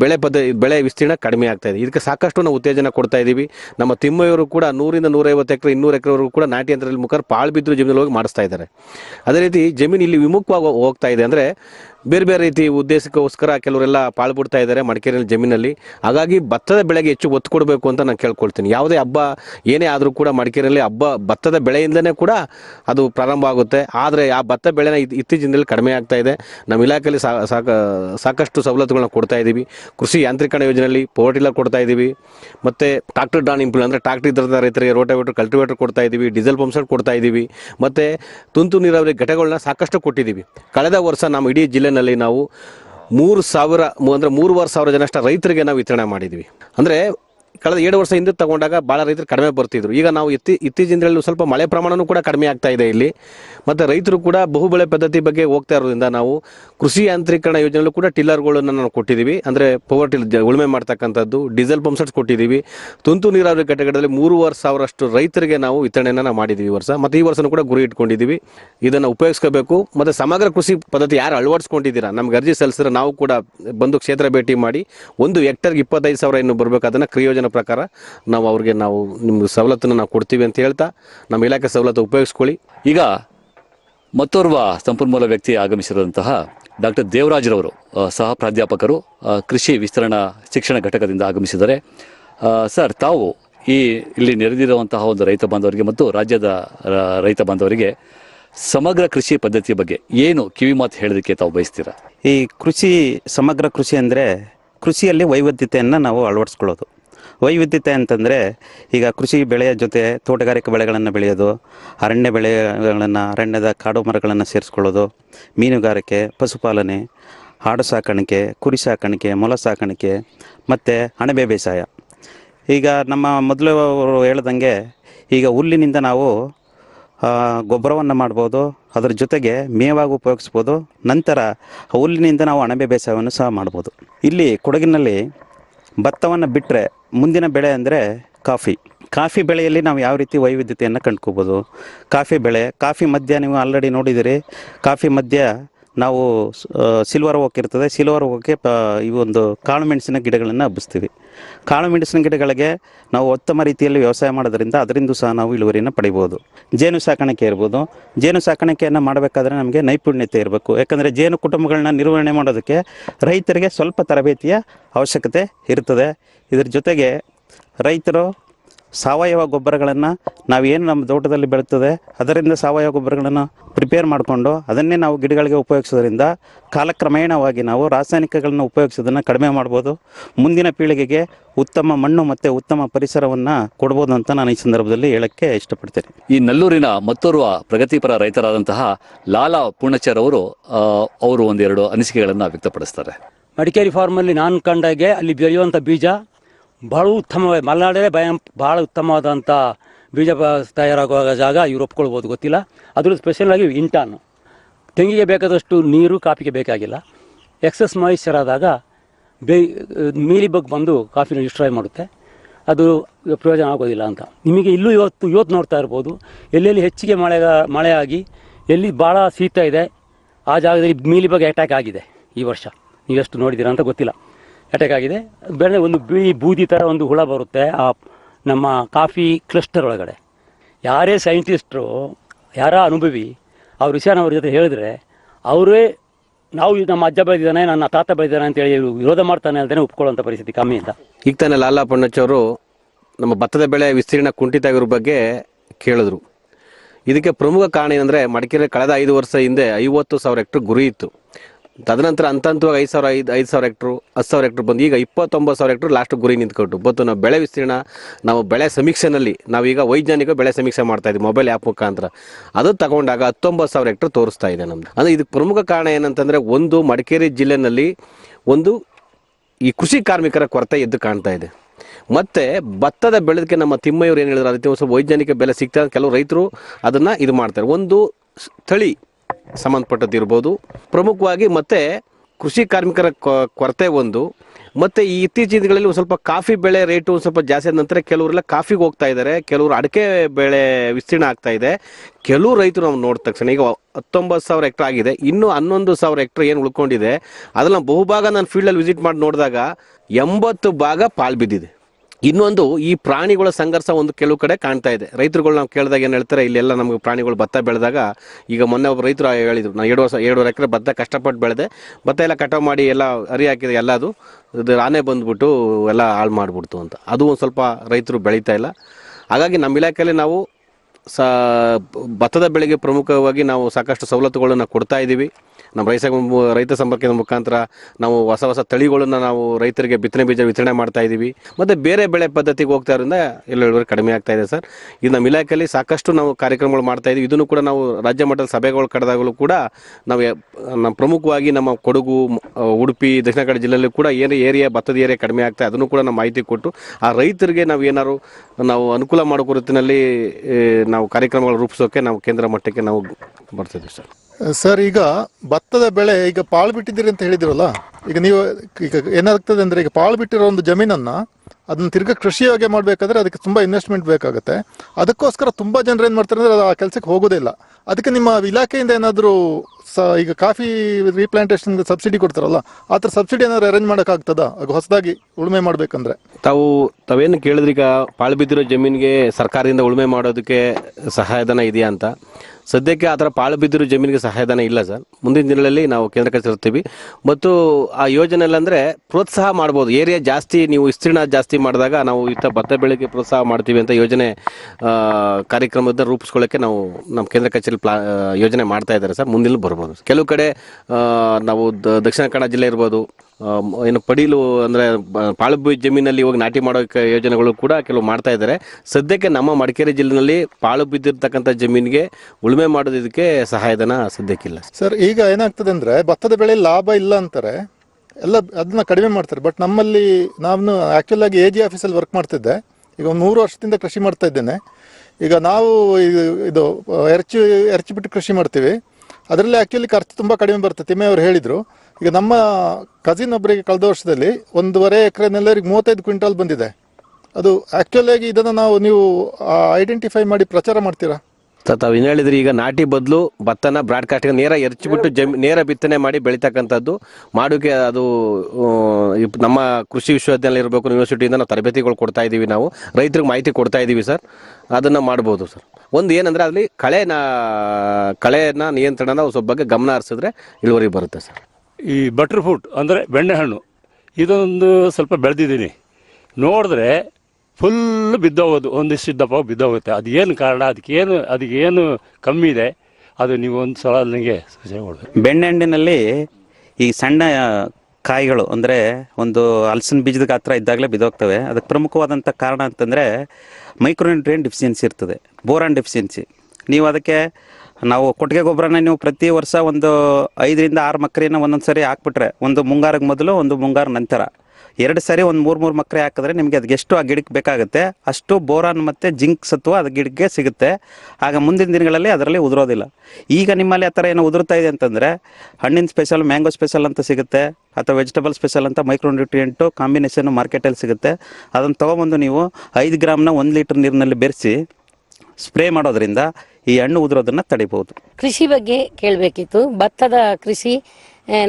ಬೆಳೆ ಪದ ಬೆಳೆ ವಿಸ್ತೀರ್ಣ ಕಡಿಮೆ ಆಗ್ತಾ ಇದೆ. ಇದಕ್ಕೆ ಸಾಕಷ್ಟು ನಾವು ಉತ್ತೇಜನ ಕೊಡ್ತಾ ಇದ್ದೀವಿ. ನಮ್ಮ ತಿಮ್ಮೆಯವರು ಕೂಡ ನೂರಿಂದ ನೂರೈವತ್ತು ಎಕರೆ ಇನ್ನೂರು ಎಕರೆವರೆಗೂ ಕೂಡ ನಾಟಿ ಯಂತ್ರದಲ್ಲಿ ಮುಖಾಂತರ ಪಾಳು ಬಿದ್ದರು ಜಮೀನಲ್ಲಿ ಹೋಗಿ ಮಾಡಿಸ್ತಾ ಇದ್ದಾರೆ. ಅದೇ ರೀತಿ ಜಮೀನು ಇಲ್ಲಿ ವಿಮುಖವಾಗಿ ಹೋಗ್ತಾ ಇದೆ. ಅಂದರೆ ಬೇರೆ ಬೇರೆ ರೀತಿ ಉದ್ದೇಶಕ್ಕೋಸ್ಕರ ಕೆಲವರೆಲ್ಲ ಪಾಳ್ಬಿಡ್ತಾ ಇದ್ದಾರೆ ಮಡಿಕೇರಿಯಲ್ಲಿ ಜಮೀನಲ್ಲಿ. ಹಾಗಾಗಿ ಭತ್ತದ ಬೆಳೆಗೆ ಹೆಚ್ಚು ಒತ್ತು ಕೊಡಬೇಕು ಅಂತ ನಾನು ಕೇಳ್ಕೊಳ್ತೀನಿ. ಯಾವುದೇ ಹಬ್ಬ ಏನೇ ಆದರೂ ಕೂಡ ಮಡಿಕೇರಿಯಲ್ಲಿ ಹಬ್ಬ ಭತ್ತದ ಬೆಳೆಯಿಂದನೇ ಕೂಡ ಅದು ಪ್ರಾರಂಭ ಆಗುತ್ತೆ. ಆದರೆ ಆ ಭತ್ತ ಬೆಳೆನ ಇತ್- ಇತ್ತೀಚಿನ ದಿನದಲ್ಲಿ ಕಡಿಮೆ ಆಗ್ತಾ ಇದೆ. ನಮ್ಮ ಇಲಾಖೆಯಲ್ಲಿ ಸಾಕಷ್ಟು ಸವಲತ್ತುಗಳನ್ನ ಕೊಡ್ತಾ ಇದ್ದೀವಿ ಕೃಷಿ ಯಾಂತ್ರೀಕರಣ ಯೋಜನೆಯಲ್ಲಿ ಪವರ್ಟಿಲರ್ ಕೊಡ್ತಾ ಇದ್ದೀವಿ ಮತ್ತು ಟ್ರಾಕ್ಟರ್ ಡಾನ್ ಇಂಪ್ಲೂ, ಅಂದರೆ ಟ್ರಾಕ್ಟರ್ ಇದ್ರದ ರೈತರಿಗೆ ರೋಟಾವೇಟರ್, ಕಲ್ಟಿವೇಟರ್ ಕೊಡ್ತಾ ಇದ್ದೀವಿ ಡೀಸೆಲ್ ಪಂಪ್ ಸೆಟ್ ಕೊಡ್ತಾ ಇದ್ದೀವಿ ಮತ್ತು ತುಂತು ನೀರಾವರಿ ಘಟಕಗಳನ್ನ ಸಾಕಷ್ಟು ಕೊಟ್ಟಿದ್ದೀವಿ ಕಳೆದ ವರ್ಷ ನಮ್ಮ ಇಡೀ ಜಿಲ್ಲೆನಲ್ಲಿ ನಾವು ಮೂರು ಸಾವಿರ ಅಂದ್ರೆ ಮೂರುವರೆ ಸಾವಿರ ಜನಷ್ಟ ರೈತರಿಗೆ ನಾವು ವಿತರಣೆ ಮಾಡಿದ್ವಿ. ಅಂದರೆ ಕಳೆದ ಏಳು ವರ್ಷ ಹಿಂದೆ ತಗೊಂಡಾಗ ಭಾಳ ರೈತರು ಕಡಿಮೆ ಬರ್ತಿದ್ರು. ಈಗ ನಾವು ಇತ್ತಿ ಇತ್ತೀಚಿನ ದಿನಗಳಲ್ಲಿ ಸ್ವಲ್ಪ ಮಳೆ ಪ್ರಮಾಣನೂ ಕೂಡ ಕಡಿಮೆ ಆಗ್ತಾ ಇದೆ ಇಲ್ಲಿ. ಮತ್ತು ರೈತರು ಕೂಡ ಬಹುಬೆಳೆ ಪದ್ಧತಿ ಬಗ್ಗೆ ಹೋಗ್ತಾ ಇರೋದ್ರಿಂದ ನಾವು ಕೃಷಿ ಯಾಂತ್ರೀಕರಣ ಯೋಜನೆಯಲ್ಲೂ ಕೂಡ ಟಿಲ್ಲರ್ಗಳನ್ನು ನಾವು ಕೊಟ್ಟಿದ್ದೀವಿ. ಅಂದರೆ ಪವರ್ ಟಿಲ್ ಉಳುಮೆ ಮಾಡ್ತಕ್ಕಂಥದ್ದು, ಡೀಸೆಲ್ ಪಂಪ್ ಸೆಟ್ಸ್ ಕೊಟ್ಟಿದ್ದೀವಿ. ತುಂತು ನೀರಾವರಿ ಘಟಕದಲ್ಲಿ ಮೂರುವರೆ ಸಾವಿರಷ್ಟು ರೈತರಿಗೆ ನಾವು ವಿತರಣೆಯನ್ನು ನಾವು ಮಾಡಿದ್ದೀವಿ ಈ ವರ್ಷ. ಮತ್ತು ಈ ವರ್ಷನೂ ಕೂಡ ಗುರಿ ಇಟ್ಕೊಂಡಿದ್ದೀವಿ. ಇದನ್ನು ಉಪಯೋಗಿಸ್ಕೋಬೇಕು. ಮತ್ತು ಸಮಗ್ರ ಕೃಷಿ ಪದ್ಧತಿ ಯಾರು ಅಳವಡಿಸ್ಕೊಂಡಿದ್ದೀರಾ? ನಮ್ಗೆ ಅರ್ಜಿ ಸಲ್ಲಿಸಿದ್ರೆ ನಾವು ಕೂಡ ಬಂದು ಕ್ಷೇತ್ರ ಭೇಟಿ ಮಾಡಿ ಒಂದು ಹೆಕ್ಟರ್ಗೆ ಇಪ್ಪತ್ತೈದು ಸಾವಿರ ಇನ್ನು ಬರಬೇಕು. ಅದನ್ನು ಕ್ರಿಯೋಜನ ಪ್ರಕಾರ ನಾವು ಅವ್ರಿಗೆ ನಾವು ನಿಮ್ಗೆ ಸವಲತ್ತನ್ನು ನಾವು ಕೊಡ್ತೀವಿ ಅಂತ ಹೇಳ್ತಾ ನಮ್ಮ ಇಲಾಖೆ ಸವಲತ್ತು ಉಪಯೋಗಿಸ್ಕೊಳ್ಳಿ. ಈಗ ಮತ್ತೋರ್ವ ಸಂಪನ್ಮೂಲ ವ್ಯಕ್ತಿ ಆಗಮಿಸಿರುವಂತಹ ಡಾಕ್ಟರ್ ದೇವರಾಜ್ರವರು ಸಹ ಪ್ರಾಧ್ಯಾಪಕರು ಕೃಷಿ ವಿಸ್ತರಣಾ ಶಿಕ್ಷಣ ಘಟಕದಿಂದ ಆಗಮಿಸಿದ್ದಾರೆ. ಸರ್ ತಾವು ಈ ಇಲ್ಲಿ ನೆರೆದಿರುವಂತಹ ಒಂದು ರೈತ ಬಾಂಧವರಿಗೆ ಮತ್ತು ರಾಜ್ಯದ ರೈತ ಬಾಂಧವರಿಗೆ ಸಮಗ್ರ ಕೃಷಿ ಪದ್ಧತಿಯ ಬಗ್ಗೆ ಏನು ಕಿವಿ ಮಾತು ಹೇಳೋದಕ್ಕೆ ತಾವು ಬಯಸ್ತೀರಾ? ಈ ಕೃಷಿ ಸಮಗ್ರ ಕೃಷಿ ಅಂದರೆ ಕೃಷಿಯಲ್ಲಿ ವೈವಿಧ್ಯತೆಯನ್ನು ನಾವು ಅಳವಡಿಸ್ಕೊಳ್ಳೋದು. ವೈವಿಧ್ಯತೆ ಅಂತಂದರೆ ಈಗ ಕೃಷಿ ಬೆಳೆಯ ಜೊತೆ ತೋಟಗಾರಿಕೆ ಬೆಳೆಗಳನ್ನು ಬೆಳೆಯೋದು, ಅರಣ್ಯ ಬೆಳೆಗಳನ್ನು, ಅರಣ್ಯದ ಕಾಡು ಮರಗಳನ್ನು ಸೇರಿಸ್ಕೊಳ್ಳೋದು, ಮೀನುಗಾರಿಕೆ, ಪಶುಪಾಲನೆ, ಆಡು ಸಾಕಾಣಿಕೆ, ಕುರಿ ಸಾಕಾಣಿಕೆ, ಮೊಲ ಸಾಕಾಣಿಕೆ, ಮತ್ತು ಅಣಬೆ ಬೇಸಾಯ. ಈಗ ನಮ್ಮ ಮೊದಲು ಅವರು ಹೇಳ್ದಂಗೆ ಈಗ ಹುಲ್ಲಿನಿಂದ ನಾವು ಗೊಬ್ಬರವನ್ನು ಮಾಡ್ಬೋದು, ಅದರ ಜೊತೆಗೆ ಮೇವಾಗಿ ಉಪಯೋಗಿಸ್ಬೋದು, ನಂತರ ಹುಲ್ಲಿನಿಂದ ನಾವು ಅಣಬೆ ಬೇಸಾಯವನ್ನು ಸಹ ಮಾಡ್ಬೋದು. ಇಲ್ಲಿ ಕೊಡಗಿನಲ್ಲಿ ಭತ್ತವನ್ನು ಬಿಟ್ಟರೆ ಮುಂದಿನ ಬೆಳೆ ಅಂದರೆ ಕಾಫಿ. ಕಾಫಿ ಬೆಳೆಯಲ್ಲಿ ನಾವು ಯಾವ ರೀತಿ ವೈವಿಧ್ಯತೆಯನ್ನು ಕಂಡ್ಕೋಬೋದು ಕಾಫಿ ಬೆಳೆ, ಕಾಫಿ ಮಧ್ಯ ನೀವು ಆಲ್ರೆಡಿ ನೋಡಿದಿರಿ. ಕಾಫಿ ಮಧ್ಯ ನಾವು ಸಿಲ್ವರ್ ಓಕ್ ಇರ್ತದೆ. ಸಿಲ್ವರ್ ಪ ಈ ಒಂದು ಕಾಳು ಮೆಣಸಿನ ಗಿಡಗಳನ್ನು ಹಬ್ಬಿಸ್ತೀವಿ. ಕಾಳು ಮೆಣಸಿನ ಗಿಡಗಳಿಗೆ ನಾವು ಉತ್ತಮ ರೀತಿಯಲ್ಲಿ ವ್ಯವಸಾಯ ಮಾಡೋದ್ರಿಂದ ಅದರಿಂದ ಸಹ ನಾವು ಇಳುವರಿಯನ್ನು ಪಡಿಬೋದು ಜೇನು ಸಾಕಾಣಿಕೆ ಇರ್ಬೋದು. ಜೇನು ಸಾಕಾಣಿಕೆಯನ್ನು ಮಾಡಬೇಕಾದ್ರೆ ನಮಗೆ ನೈಪುಣ್ಯತೆ ಇರಬೇಕು. ಯಾಕಂದರೆ ಜೇನು ಕುಟುಂಬಗಳನ್ನ ನಿರ್ವಹಣೆ ಮಾಡೋದಕ್ಕೆ ರೈತರಿಗೆ ಸ್ವಲ್ಪ ತರಬೇತಿಯ ಅವಶ್ಯಕತೆ ಇರ್ತದೆ. ಇದರ ಜೊತೆಗೆ ರೈತರು ಸಾವಯವ ಗೊಬ್ಬರಗಳನ್ನು ನಾವೇನು ನಮ್ಮ ತೋಟದಲ್ಲಿ ಬೆಳೀತದೆ ಅದರಿಂದ ಸಾವಯವ ಗೊಬ್ಬರಗಳನ್ನು ಪ್ರಿಪೇರ್ ಮಾಡಿಕೊಂಡು ಅದನ್ನೇ ನಾವು ಗಿಡಗಳಿಗೆ ಉಪಯೋಗಿಸೋದ್ರಿಂದ ಕಾಲಕ್ರಮೇಣವಾಗಿ ನಾವು ರಾಸಾಯನಿಕಗಳನ್ನು ಉಪಯೋಗಿಸೋದನ್ನು ಕಡಿಮೆ ಮಾಡ್ಬೋದು. ಮುಂದಿನ ಪೀಳಿಗೆಗೆ ಉತ್ತಮ ಮಣ್ಣು ಮತ್ತು ಉತ್ತಮ ಪರಿಸರವನ್ನು ಕೊಡ್ಬೋದು ಅಂತ ನಾನು ಈ ಸಂದರ್ಭದಲ್ಲಿ ಹೇಳಕ್ಕೆ ಇಷ್ಟಪಡ್ತೇನೆ. ಈ ನಲ್ಲೂರಿನ ಮತ್ತೋರ್ವ ಪ್ರಗತಿಪರ ರೈತರಾದಂತಹ ಲಾಲಾ ಪೂರ್ಣಚರ್ ಅವರು ಅವರು ಒಂದೆರಡು ಅನಿಸಿಕೆಗಳನ್ನು ವ್ಯಕ್ತಪಡಿಸ್ತಾರೆ. ಮಡಿಕೇರಿ ಫಾರ್ಮಲ್ಲಿ ನಾನು ಕಂಡಾಗೆ ಅಲ್ಲಿ ಬೆಳೆಯುವಂಥ ಬೀಜ ಭಾಳ ಉತ್ತಮವಾಗಿ ಮಲೆನಾಡೇ ಭಯ ಭಾಳ ಉತ್ತಮವಾದಂಥ ಬೀಜ ತಯಾರಾಗುವ ಜಾಗ ಇವ್ರು ಒಪ್ಕೊಳ್ಬೋದು, ಗೊತ್ತಿಲ್ಲ. ಅದ್ರದ್ದು ಸ್ಪೆಷಲಾಗಿ ಇಂಟಾನ್. ತೆಂಗಿಗೆ ಬೇಕಾದಷ್ಟು ನೀರು ಕಾಫಿಗೆ ಬೇಕಾಗಿಲ್ಲ. ಎಕ್ಸಸ್ ಮಾಯಿಶ್ಚರ್ ಆದಾಗ ಬೇ, ಮೀಲಿ ಬಗ್ ಬಂದು ಕಾಫಿನ ಡಿಸ್ಟ್ರಾಯ್ ಮಾಡುತ್ತೆ. ಅದು ಪ್ರಯೋಜನ ಆಗೋದಿಲ್ಲ ಅಂತ. ನಿಮಗೆ ಇಲ್ಲೂ ಇವತ್ತು ಇವತ್ತು ನೋಡ್ತಾ ಇರ್ಬೋದು. ಎಲ್ಲೆಲ್ಲಿ ಹೆಚ್ಚಿಗೆ ಮಳೆ ಮಳೆಯಾಗಿ ಎಲ್ಲಿ ಭಾಳ ಶೀತ ಇದೆ, ಆ ಜಾಗದಲ್ಲಿ ಮೀಲಿ ಬಗ್ಗೆ ಅಟ್ಯಾಕ್ ಆಗಿದೆ ಈ ವರ್ಷ. ನೀವೆಷ್ಟು ನೋಡಿದ್ದೀರಾ ಅಂತ ಗೊತ್ತಿಲ್ಲ. ಅಟ್ಯಾಕ್ ಆಗಿದೆ. ಬೇರೆ ಒಂದು ಬಿಳಿ ಬೂದಿ ಥರ ಒಂದು ಹುಳ ಬರುತ್ತೆ. ಆ, ನಮ್ಮ ಕಾಫಿ ಕ್ಲಸ್ಟರ್ ಒಳಗಡೆ ಯಾರೇ ಸೈಂಟಿಸ್ಟ್ರು, ಯಾರ ಅನುಭವಿ, ಅವ್ರ ವಿಷಯ ಅವ್ರ ಜೊತೆ ಹೇಳಿದ್ರೆ, ಅವರೇ ನಾವು ನಮ್ಮ ಅಜ್ಜ ಬೆಳೆದಿದ್ದಾನೆ ನನ್ನ ತಾತ ಬೆಳೆದಿದ್ದಾನೆ ಅಂತೇಳಿ ವಿರೋಧ ಮಾಡ್ತಾನೆ ಅಂತಲೇ ಒಪ್ಕೊಳ್ಳೋಂಥ ಪರಿಸ್ಥಿತಿ ಕಮ್ಮಿ ಅಂತ ಈಗ ತಾನೆ ಲಾಲಾ ಪಣ್ಣಚ್ಚವರು ನಮ್ಮ ಭತ್ತದ ಬೆಳೆ ವಿಸ್ತೀರ್ಣ ಕುಂಠಿತ ಆಗಿರೋ ಬಗ್ಗೆ ಕೇಳಿದ್ರು. ಇದಕ್ಕೆ ಪ್ರಮುಖ ಕಾರಣ ಏನಂದರೆ, ಮಡಿಕೇರಿ ಕಳೆದ ಐದು ವರ್ಷ ಹಿಂದೆ ಐವತ್ತು ಸಾವಿರ ಹೆಕ್ಟರ್ ಗುರಿ ಇತ್ತು. ತದನಂತರ ಅಂತಂತೂ ಐದು ಸಾವಿರ ಐದು ಐದು ಸಾವಿರ ಹೆಕ್ಟ್ರು ಹತ್ತು ಸಾವಿರ ಹೆಕ್ಟ್ರು ಬಂದು ಈಗ ಇಪ್ಪತ್ತೊಂಬತ್ತು ಸಾವಿರ ಹೆಕ್ಟ್ರು ಲಾಸ್ಟ್ ಗುರಿ ನಿಂತ್ಕೊಟ್ಟು. ಬತ್ತು ನಾವು ಬೆಳೆ ವಿಸ್ತೀರ್ಣ, ನಾವು ಬೆಳೆ ಸಮೀಕ್ಷೆನಲ್ಲಿ, ನಾವೀಗ ವೈಜ್ಞಾನಿಕ ಬೆಳೆ ಸಮೀಕ್ಷೆ ಮಾಡ್ತಾ ಇದ್ದೀವಿ ಮೊಬೈಲ್ ಆ್ಯಪ್ ಮುಖಾಂತರ. ಅದು ತಗೊಂಡಾಗ ಹತ್ತೊಂಬತ್ತು ಸಾವಿರ ಹೆಕ್ಟ್ರು ತೋರಿಸ್ತಾ ಇದೆ ನಮ್ದು. ಅಂದರೆ ಇದಕ್ಕೆ ಪ್ರಮುಖ ಕಾರಣ ಏನಂತಂದರೆ ಒಂದು ಮಡಿಕೇರಿ ಜಿಲ್ಲೆನಲ್ಲಿ ಒಂದು ಈ ಕೃಷಿ ಕಾರ್ಮಿಕರ ಕೊರತೆ ಎದ್ದು ಕಾಣ್ತಾ ಇದೆ. ಮತ್ತೆ ಭತ್ತದ ಬೆಳೆದಕ್ಕೆ ನಮ್ಮ ತಿಮ್ಮಯ್ಯವ್ರು ಏನು ಹೇಳಿದ್ರು, ಅದಕ್ಕೆ ಸ್ವಲ್ಪ ವೈಜ್ಞಾನಿಕ ಬೆಲೆ ಸಿಗ್ತಾ. ಕೆಲವು ರೈತರು ಅದನ್ನು ಇದು ಮಾಡ್ತಾರೆ. ಒಂದು ತಳಿ ಸಂಬಂಧಪಟ್ಟದ್ದು ಇರ್ಬೋದು ಪ್ರಮುಖವಾಗಿ ಮತ್ತೆ ಕೃಷಿ ಕಾರ್ಮಿಕರ ಕೊರತೆ ಒಂದು. ಮತ್ತೆ ಈ ಇತ್ತೀಚಿನ ದಿನಗಳಲ್ಲಿ ಸ್ವಲ್ಪ ಕಾಫಿ ಬೆಳೆ ರೇಟು ಸ್ವಲ್ಪ ಜಾಸ್ತಿ ಆದ ನಂತರ ಕೆಲವರೆಲ್ಲ ಕಾಫಿಗೆ ಹೋಗ್ತಾ ಇದ್ದಾರೆ ಕೆಲವರು ಅಡಿಕೆ ಬೆಳೆ ವಿಸ್ತೀರ್ಣ ಆಗ್ತಾ ಇದೆ. ಕೆಲವು ರೈತರು ನಾವು ನೋಡಿದ ತಕ್ಷಣ ಈಗ ಹತ್ತೊಂಬತ್ತು ಸಾವಿರ ಹೆಕ್ಟರ್ ಆಗಿದೆ. ಇನ್ನೂ ಹನ್ನೊಂದು ಸಾವಿರ ಹೆಕ್ಟರ್ ಏನು ಉಳ್ಕೊಂಡಿದೆ. ಅದನ್ನ ಬಹುಭಾಗ ನಾನು ಫೀಲ್ಡಲ್ಲಿ ವಿಸಿಟ್ ಮಾಡಿ ನೋಡಿದಾಗ ಎಂಬತ್ತು ಭಾಗ ಪಾಲ್ ಬಿದ್ದಿದೆ. ಇನ್ನೊಂದು ಈ ಪ್ರಾಣಿಗಳ ಸಂಘರ್ಷ ಒಂದು ಕೆಲವು ಕಡೆ ಕಾಣ್ತಾ ಇದೆ. ರೈತರುಗಳು ನಾವು ಕೇಳಿದಾಗ ಏನು ಹೇಳ್ತಾರೆ, ಇಲ್ಲೆಲ್ಲ ನಮಗೆ ಪ್ರಾಣಿಗಳು ಭತ್ತ ಬೆಳೆದಾಗ ಈಗ ಮೊನ್ನೆ ಒಬ್ಬ ರೈತರು ಹೇಳಿದ್ರು, ನಾನು ಎರಡು ವರ್ಷ, ಎರಡೂವರೆ ಎಕರೆ ಭತ್ತ ಕಷ್ಟಪಟ್ಟು ಬೆಳೆದೆ, ಭತ್ತ ಎಲ್ಲ ಕಟಾವು ಮಾಡಿ ಎಲ್ಲ ಅರಿ ಹಾಕಿದೆ ಎಲ್ಲ ಅದು ಆನೆ ಬಂದ್ಬಿಟ್ಟು ಎಲ್ಲ ಹಾಳು ಮಾಡಿಬಿಡ್ತು ಅಂತ. ಅದು ಒಂದು ಸ್ವಲ್ಪ ರೈತರು ಬೆಳೀತಾ ಇಲ್ಲ. ಹಾಗಾಗಿ ನಮ್ಮ ಇಲಾಖೆಯಲ್ಲಿ ನಾವು ಸ, ಭತ್ತದ ಬೆಳೆಗೆ ಪ್ರಮುಖವಾಗಿ ನಾವು ಸಾಕಷ್ಟು ಸವಲತ್ತುಗಳನ್ನು ಕೊಡ್ತಾ ಇದ್ದೀವಿ ನಮ್ಮ ರೈತ ರೈತ ಸಂಪರ್ಕದ ಮುಖಾಂತರ ನಾವು ಹೊಸ ಹೊಸ ತಳಿಗಳನ್ನು ನಾವು ರೈತರಿಗೆ ಬಿತ್ತನೆ ಬೀಜ ವಿತರಣೆ ಮಾಡ್ತಾ ಇದ್ದೀವಿ ಮತ್ತು ಬೇರೆ ಬೆಳೆ ಪದ್ಧತಿಗೆ ಹೋಗ್ತಾ ಇರೋದ್ರಿಂದ ಎಲ್ಲ ಇಳುವರಿ ಕಡಿಮೆ ಆಗ್ತಾ ಇದೆ ಸರ್. ಇದು ನಮ್ಮ ಇಲಾಖೆಯಲ್ಲಿ ಸಾಕಷ್ಟು ನಾವು ಕಾರ್ಯಕ್ರಮಗಳು ಮಾಡ್ತಾ ಇದ್ದೀವಿ ಇದನ್ನು ಕೂಡ ನಾವು ರಾಜ್ಯ ಮಟ್ಟದ ಸಭೆಗಳು ಕರೆದಾಗಲೂ ಕೂಡ ನಾವು ನಮ್ಮ ಪ್ರಮುಖವಾಗಿ ನಮ್ಮ ಕೊಡಗು ಉಡುಪಿ, ದಕ್ಷಿಣ ಕನ್ನಡ ಜಿಲ್ಲೆಯಲ್ಲಿ ಕೂಡ ಏನು ಏರಿಯಾ, ಭತ್ತದ ಏರಿಯಾ ಕಡಿಮೆ ಆಗ್ತಾ ಅದನ್ನು ಕೂಡ ನಾವು ಮಾಹಿತಿ ಕೊಟ್ಟು ಆ ರೈತರಿಗೆ ನಾವು ಏನಾದ್ರು ನಾವು ಅನುಕೂಲ ಮಾಡೋ ಕುರಿತಿನಲ್ಲಿ ನಾವು ಕಾರ್ಯಕ್ರಮಗಳು ರೂಪಿಸೋಕೆ ನಾವು ಕೇಂದ್ರ ಮಟ್ಟಕ್ಕೆ ನಾವು ಬರ್ತಿದ್ದೀವಿ ಸರ್. ಸರ್, ಈಗ ಭತ್ತದ ಬೆಳೆ ಈಗ ಪಾಳು ಬಿಟ್ಟಿದ್ದೀರಿ ಅಂತ ಹೇಳಿದಿರಲ್ಲ, ಈಗ ನೀವು ಈಗ ಏನಾಗ್ತದೆ ಅಂದರೆ ಈಗ ಪಾಳು ಬಿಟ್ಟಿರೋ ಒಂದು ಜಮೀನನ್ನು ಅದನ್ನ ತಿರ್ಗಾ ಕೃಷಿಯಾಗೆ ಮಾಡಬೇಕಾದ್ರೆ ಅದಕ್ಕೆ ತುಂಬ ಇನ್ವೆಸ್ಟ್ಮೆಂಟ್ ಬೇಕಾಗುತ್ತೆ. ಅದಕ್ಕೋಸ್ಕರ ತುಂಬ ಜನರು ಏನು ಮಾಡ್ತಾರೆ ಅಂದರೆ ಅದು ಆ ಕೆಲಸಕ್ಕೆ ಹೋಗೋದಿಲ್ಲ ಅದಕ್ಕೆ ನಿಮ್ಮ ಇಲಾಖೆಯಿಂದ ಏನಾದರೂ ಸ, ಈಗ ಕಾಫಿ ರೀಪ್ಲಾಂಟೇಷನ್ ಸಬ್ಸಿಡಿ ಕೊಡ್ತಾರಲ್ಲ, ಆ ಥರ ಸಬ್ಸಿಡಿ ಏನಾದ್ರು ಅರೇಂಜ್ ಮಾಡೋಕ್ಕಾಗ್ತದ? ಅದು ಹೊಸದಾಗಿ ಉಳುಮೆ ಮಾಡಬೇಕಂದ್ರೆ. ತಾವು, ತಾವೇನು ಪಾಳು ಬಿದ್ದಿರೋ ಜಮೀನಿಗೆ ಸರ್ಕಾರದಿಂದ ಉಳುಮೆ ಮಾಡೋದಕ್ಕೆ ಸಹಾಯಧನ ಇದೆಯಾ ಅಂತ? ಸದ್ಯಕ್ಕೆ ಆ ಥರ ಪಾಳು ಬಿದ್ದಿರೋ ಜಮೀನಿಗೆ ಸಹಾಯಧನ ಇಲ್ಲ ಸರ್. ಮುಂದಿನ ದಿನಗಳಲ್ಲಿ ನಾವು ಕೇಂದ್ರ ಕಚೇರ್ತೀವಿ ಮತ್ತು ಆ ಯೋಜನೆಯಲ್ಲಿ ಅಂದರೆ ಪ್ರೋತ್ಸಾಹ ಮಾಡ್ಬೋದು. ಏರಿಯಾ ಜಾಸ್ತಿ, ನೀವು ವಿಸ್ತೀರ್ಣ ಜಾಸ್ತಿ ಮಾಡಿದಾಗ ನಾವು ಇತ್ತ ಭತ್ತ ಬೆಳೆಗೆ ಪ್ರೋತ್ಸಾಹ ಮಾಡ್ತೀವಿ ಅಂತ ಯೋಜನೆ ಕಾರ್ಯಕ್ರಮದ ರೂಪಿಸ್ಕೊಳ್ಳೋಕ್ಕೆ ನಾವು ನಮ್ಮ ಕೇಂದ್ರ ಕಚೇರಿ ಪ್ಲಾ ಯೋಜನೆ ಮಾಡ್ತಾ ಇದ್ದಾರೆ ಸರ್. ಮುಂದಿನ ಬರ್ಬೋದು. ಕೆಲವು ಕಡೆ ನಾವು ದಕ್ಷಿಣ ಕನ್ನಡ ಜಿಲ್ಲೆ ಇರ್ಬೋದು ಏನು ಪಡೀಲು ಅಂದರೆ ಪಾಳು ಜಮೀನಲ್ಲಿ ಇವಾಗ ನಾಟಿ ಮಾಡೋ ಯೋಜನೆಗಳು ಕೂಡ ಕೆಲವು ಮಾಡ್ತಾ ಇದ್ದಾರೆ. ಸದ್ಯಕ್ಕೆ ನಮ್ಮ ಮಡಿಕೇರಿ ಜಿಲ್ಲೆಯಲ್ಲಿ ಪಾಳು ಬಿದ್ದಿರ್ತಕ್ಕಂಥ ಜಮೀನಿಗೆ ಉಳುಮೆ ಮಾಡೋದಕ್ಕೆ ಸಹಾಯಧನ ಸದ್ಯಕ್ಕಿಲ್ಲ. ಸರ್, ಈಗ ಏನಾಗ್ತದೆ ಅಂದರೆ ಭತ್ತದ ಬೆಳೆ ಲಾಭ ಇಲ್ಲ ಅಂತಾರೆ. ಎಲ್ಲ ಅದನ್ನ ಕಡಿಮೆ ಮಾಡ್ತಾರೆ. ಬಟ್ ನಮ್ಮಲ್ಲಿ ನಾನು ಆಕ್ಚುಲ್ ಆಗಿ ಎ ಜಿ ಆಫೀಸಲ್ಲಿ ವರ್ಕ್ ಮಾಡ್ತಿದ್ದೆ. ಈಗ ಒಂದು ಮೂರು ವರ್ಷದಿಂದ ಕೃಷಿ ಮಾಡ್ತಾ ಇದ್ದೇನೆ. ಈಗ ನಾವು ಇದು- ಇದು, ಎರಚಿ ಎರ್ಚಿ ಬಿಟ್ಟು ಕೃಷಿ ಮಾಡ್ತೀವಿ. ಅದರಲ್ಲಿ ಆ್ಯಕ್ಚುಲಿ ಖರ್ಚು ತುಂಬ ಕಡಿಮೆ ಬರ್ತದೆ ತಿಮ್ಮೆ ಅವರು ಹೇಳಿದ್ರು. ಈಗ ನಮ್ಮ ಕಸಿನ್ ಒಬ್ಬರಿಗೆ ಕಳೆದ ವರ್ಷದಲ್ಲಿ ಒಂದೂವರೆ ಎಕರೆ ನೆಲ್ಲರಿಗೆ ಮೂವತ್ತೈದು ಕ್ವಿಂಟಾಲ್ ಬಂದಿದೆ. ಅದು ಆಕ್ಚುಲ್ ಆಗಿ ಇದನ್ನು ನಾವು ನೀವು ಐಡೆಂಟಿಫೈ ಮಾಡಿ ಪ್ರಚಾರ ಮಾಡ್ತೀರಾ? ಸರ್ ತಾವು ಏನು ಹೇಳಿದ್ರಿ, ಈಗ ನಾಟಿ ಬದಲು ಭತ್ತನ ಬ್ರಾಡ್ಕಾಸ್ಟಿಂಗ್ ನೇರ ಎರಚಿಬಿಟ್ಟು ಜಮ್, ನೇರ ಬಿತ್ತನೆ ಮಾಡಿ ಬೆಳೀತಕ್ಕಂಥದ್ದು ಮಾಡೋಕೆ ಅದು ನಮ್ಮ ಕೃಷಿ ವಿಶ್ವವಿದ್ಯಾಲಯ ಇರಬೇಕು ಯೂನಿವರ್ಸಿಟಿಯಿಂದ ನಾವು ತರಬೇತಿಗಳು ಕೊಡ್ತಾ ಇದ್ದೀವಿ ನಾವು. ರೈತರಿಗೆ ಮಾಹಿತಿ ಕೊಡ್ತಾ ಇದ್ದೀವಿ ಸರ್. ಅದನ್ನು ಮಾಡ್ಬೋದು ಸರ್. ಒಂದು ಏನಂದರೆ ಅಲ್ಲಿ ಕಳೆನ ಕಳೆಯನ್ನು ನಿಯಂತ್ರಣನ ಸ್ವಲ್ಪ ಬಗ್ಗೆ ಗಮನ ಹರಿಸಿದ್ರೆ ಇಳುವರಿ ಬರುತ್ತೆ ಸರ್. ಈ ಬಟರ್ ಫ್ರೂಟ್ ಅಂದರೆ ಬೆಣ್ಣೆಹಣ್ಣು ಇದೊಂದು ಸ್ವಲ್ಪ ಬೆಳೆದಿದ್ದೀನಿ. ನೋಡಿದ್ರೆ ಫುಲ್ ಬಿದ್ದೋಗೋದು. ಒಂದಿಷ್ಟು ದಪ್ಪ ಬಿದ್ದೋಗುತ್ತೆ. ಅದು ಏನು ಕಾರಣ? ಅದಕ್ಕೆ ಏನು ಅದಕ್ಕೆ ಏನು ಕಮ್ಮಿ ಇದೆ? ಅದು ನೀವು ಒಂದು ಸಲ ನನಗೆ ಸೂಚನೆ ಕೊಡಬೇಕು ಬೆಣ್ಣೆಹಣ್ಣಿನಲ್ಲಿ ಈ ಸಣ್ಣ ಕಾಯಿಗಳು ಅಂದರೆ ಒಂದು ಹಲಸಿನ ಬೀಜದ ಗಾತ್ರ ಇದ್ದಾಗಲೇ ಬಿದ್ದೋಗ್ತವೆ. ಅದಕ್ಕೆ ಪ್ರಮುಖವಾದಂಥ ಕಾರಣ ಅಂತಂದರೆ ಮೈಕ್ರೋನ್ಯೂಟ್ರಿಯನ್ ಡಿಫಿಷಿಯನ್ಸಿ ಇರ್ತದೆ. ಬೋರಾನ್ ಡೆಫಿಷಿಯನ್ಸಿ ನೀವು ಅದಕ್ಕೆ ನಾವು ಕೊಟ್ಟಿಗೆ ಗೊಬ್ಬರನ ನೀವು ಪ್ರತಿ ವರ್ಷ ಒಂದು ಐದರಿಂದ ಆರು ಮಕ್ಕರಿನ ಒಂದೊಂದು ಸರಿ ಹಾಕ್ಬಿಟ್ರೆ, ಒಂದು ಮುಂಗಾರಿಗೆ ಮೊದಲು, ಒಂದು ಮುಂಗಾರು ನಂತರ. ಎರಡು ಸರಿ ಒಂದು ಮೂರು ಮೂರು ಮಕ್ಕರೆ ಹಾಕಿದ್ರೆ ನಿಮಗೆ ಅದಕ್ಕೆ ಎಷ್ಟು ಆ ಗಿಡಕ್ಕೆ ಬೇಕಾಗುತ್ತೆ, ಅಷ್ಟು ಬೋರಾನ್ ಮತ್ತು ಜಿಂಕ್ ಸತ್ವ ಅದು ಗಿಡಕ್ಕೆ ಸಿಗುತ್ತೆ. ಆಗ ಮುಂದಿನ ದಿನಗಳಲ್ಲಿ ಅದರಲ್ಲಿ ಉದುರೋದಿಲ್ಲ. ಈಗ ನಿಮ್ಮಲ್ಲಿ ಆ ಥರ ಏನೋ ಉದುರ್ತಾ ಇದೆ ಅಂತಂದರೆ, ಹಣ್ಣಿನ ಸ್ಪೆಷಲ್ ಮ್ಯಾಂಗೋ ಸ್ಪೆಷಲ್ ಅಂತ ಸಿಗುತ್ತೆ, ಅಥವಾ ವೆಜಿಟಬಲ್ ಸ್ಪೆಷಲ್ ಅಂತ ಮೈಕ್ರೋನ್ಯೂಟ್ರಿಯೆಂಟು ಕಾಂಬಿನೇಷನ್ ಮಾರ್ಕೆಟಲ್ಲಿ ಸಿಗುತ್ತೆ. ಅದನ್ನು ತೊಗೊಬಂದು ನೀವು ಐದು ಗ್ರಾಮ್ನ ಒಂದು ಲೀಟ್ರ್ ನೀರಿನಲ್ಲಿ ಬೆರೆಸಿ ಸ್ಪ್ರೇ ಮಾಡೋದ್ರಿಂದ ಈ ಹಣ್ಣು ಉದುರೋದನ್ನ ತಡಿಬಹುದು ಕೃಷಿ ಬಗ್ಗೆ ಕೇಳಬೇಕಿತ್ತು. ಭತ್ತದ ಕೃಷಿ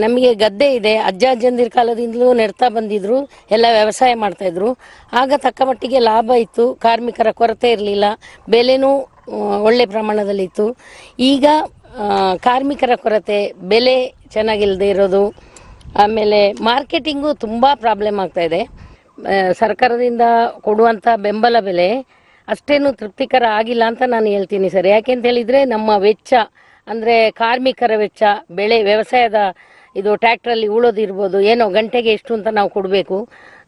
ನಮಗೆ ಗದ್ದೆ ಇದೆ. ಅಜ್ಜ ಅಜ್ಜಂದಿರ ಕಾಲದಿಂದಲೂ ನೆಡ್ತಾ ಬಂದಿದ್ರು. ಎಲ್ಲ ವ್ಯವಸಾಯ ಮಾಡ್ತಾ ಇದ್ರು. ಆಗ ತಕ್ಕ ಮಟ್ಟಿಗೆ ಲಾಭ ಇತ್ತು. ಕಾರ್ಮಿಕರ ಕೊರತೆ ಇರಲಿಲ್ಲ. ಬೆಲೆನೂ ಒಳ್ಳೆ ಪ್ರಮಾಣದಲ್ಲಿತ್ತು ಈಗ ಕಾರ್ಮಿಕರ ಕೊರತೆ, ಬೆಲೆ ಚೆನ್ನಾಗಿಲ್ಲದೆ ಇರೋದು, ಆಮೇಲೆ ಮಾರ್ಕೆಟಿಂಗು ತುಂಬ ಪ್ರಾಬ್ಲಮ್ ಆಗ್ತಾ ಇದೆ. ಸರ್ಕಾರದಿಂದ ಕೊಡುವಂಥ ಬೆಂಬಲ ಬೆಲೆ ಅಷ್ಟೇನು ತೃಪ್ತಿಕರ ಆಗಿಲ್ಲ ಅಂತ ನಾನು ಹೇಳ್ತೀನಿ ಸರ್. ಯಾಕೆ ಅಂತ ಹೇಳಿದ್ರೆ ನಮ್ಮ ವೆಚ್ಚ, ಅಂದರೆ ಕಾರ್ಮಿಕರ ವೆಚ್ಚ, ಬೆಳೆ, ವ್ಯವಸಾಯದ ಇದು ಟ್ಯಾಕ್ಟ್ರಲ್ಲಿ ಉಳೋದಿರ್ಬೋದು ಏನೋ ಗಂಟೆಗೆ ಎಷ್ಟು ಅಂತ ನಾವು ಕೊಡಬೇಕು.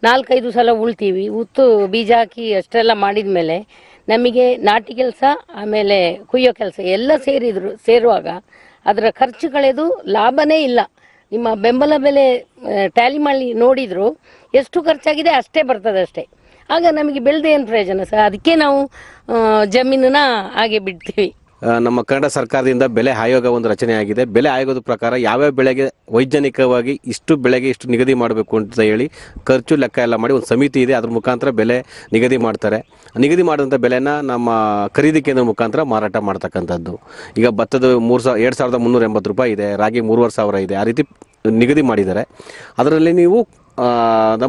ನಾಲ್ಕೈದು ಸಲ ಉಳ್ತೀವಿ. ಉತ್ತು ಬೀಜ ಹಾಕಿ ಅಷ್ಟೆಲ್ಲ ಮಾಡಿದ ಮೇಲೆ ನಮಗೆ ನಾಟಿ ಕೆಲಸ, ಆಮೇಲೆ ಕುಯ್ಯೋ ಕೆಲಸ ಎಲ್ಲ ಸೇರಿದ್ರು, ಸೇರುವಾಗ ಅದರ ಖರ್ಚು ಕಳೆದು ಲಾಭನೇ ಇಲ್ಲ. ನಿಮ್ಮ ಬೆಂಬಲ ಬೆಲೆ ಟ್ಯಾಲಿ ಮಾಡಿ ನೋಡಿದ್ರು, ಎಷ್ಟು ಖರ್ಚಾಗಿದೆ ಅಷ್ಟೇ ಬರ್ತದೆ ಅಷ್ಟೇ. ಆಗ ನಮಗೆ ಬೆಳೆದೇ ಏನು ಪ್ರಯೋಜನ ಸರ್? ಅದಕ್ಕೆ ನಾವು ಜಮೀನನ್ನ ಹಾಗೆ ಬಿಡ್ತೀವಿ. ನಮ್ಮ ಕನ್ನಡ ಸರ್ಕಾರದಿಂದ ಬೆಲೆ ಆಯೋಗ ಒಂದು ರಚನೆ ಆಗಿದೆ ಬೆಲೆ ಆಯೋಗದ ಪ್ರಕಾರ ಯಾವ್ಯಾವ ಬೆಳೆಗೆ ವೈಜ್ಞಾನಿಕವಾಗಿ ಇಷ್ಟು ಬೆಳೆಗೆ ಇಷ್ಟು ನಿಗದಿ ಮಾಡಬೇಕು ಅಂತ ಹೇಳಿ ಖರ್ಚು ಲೆಕ್ಕ ಎಲ್ಲ ಮಾಡಿ ಒಂದು ಸಮಿತಿ ಇದೆ. ಅದ್ರ ಮುಖಾಂತರ ಬೆಲೆ ನಿಗದಿ ಮಾಡ್ತಾರೆ. ನಿಗದಿ ಮಾಡಿದಂಥ ಬೆಲೆನ ನಮ್ಮ ಖರೀದಿ ಕೇಂದ್ರ ಮುಖಾಂತರ ಮಾರಾಟ ಮಾಡ್ತಕ್ಕಂಥದ್ದು. ಈಗ ಭತ್ತದ ಮೂರು ಸಾವಿರ ಎರಡು ಸಾವಿರದ ಮುನ್ನೂರ ಎಂಬತ್ತು ರೂಪಾಯಿ ಇದೆ. ರಾಗಿ ಮೂರುವರೆ ಸಾವಿರ ಇದೆ. ಆ ರೀತಿ ನಿಗದಿ ಮಾಡಿದ್ದಾರೆ. ಅದರಲ್ಲಿ ನೀವು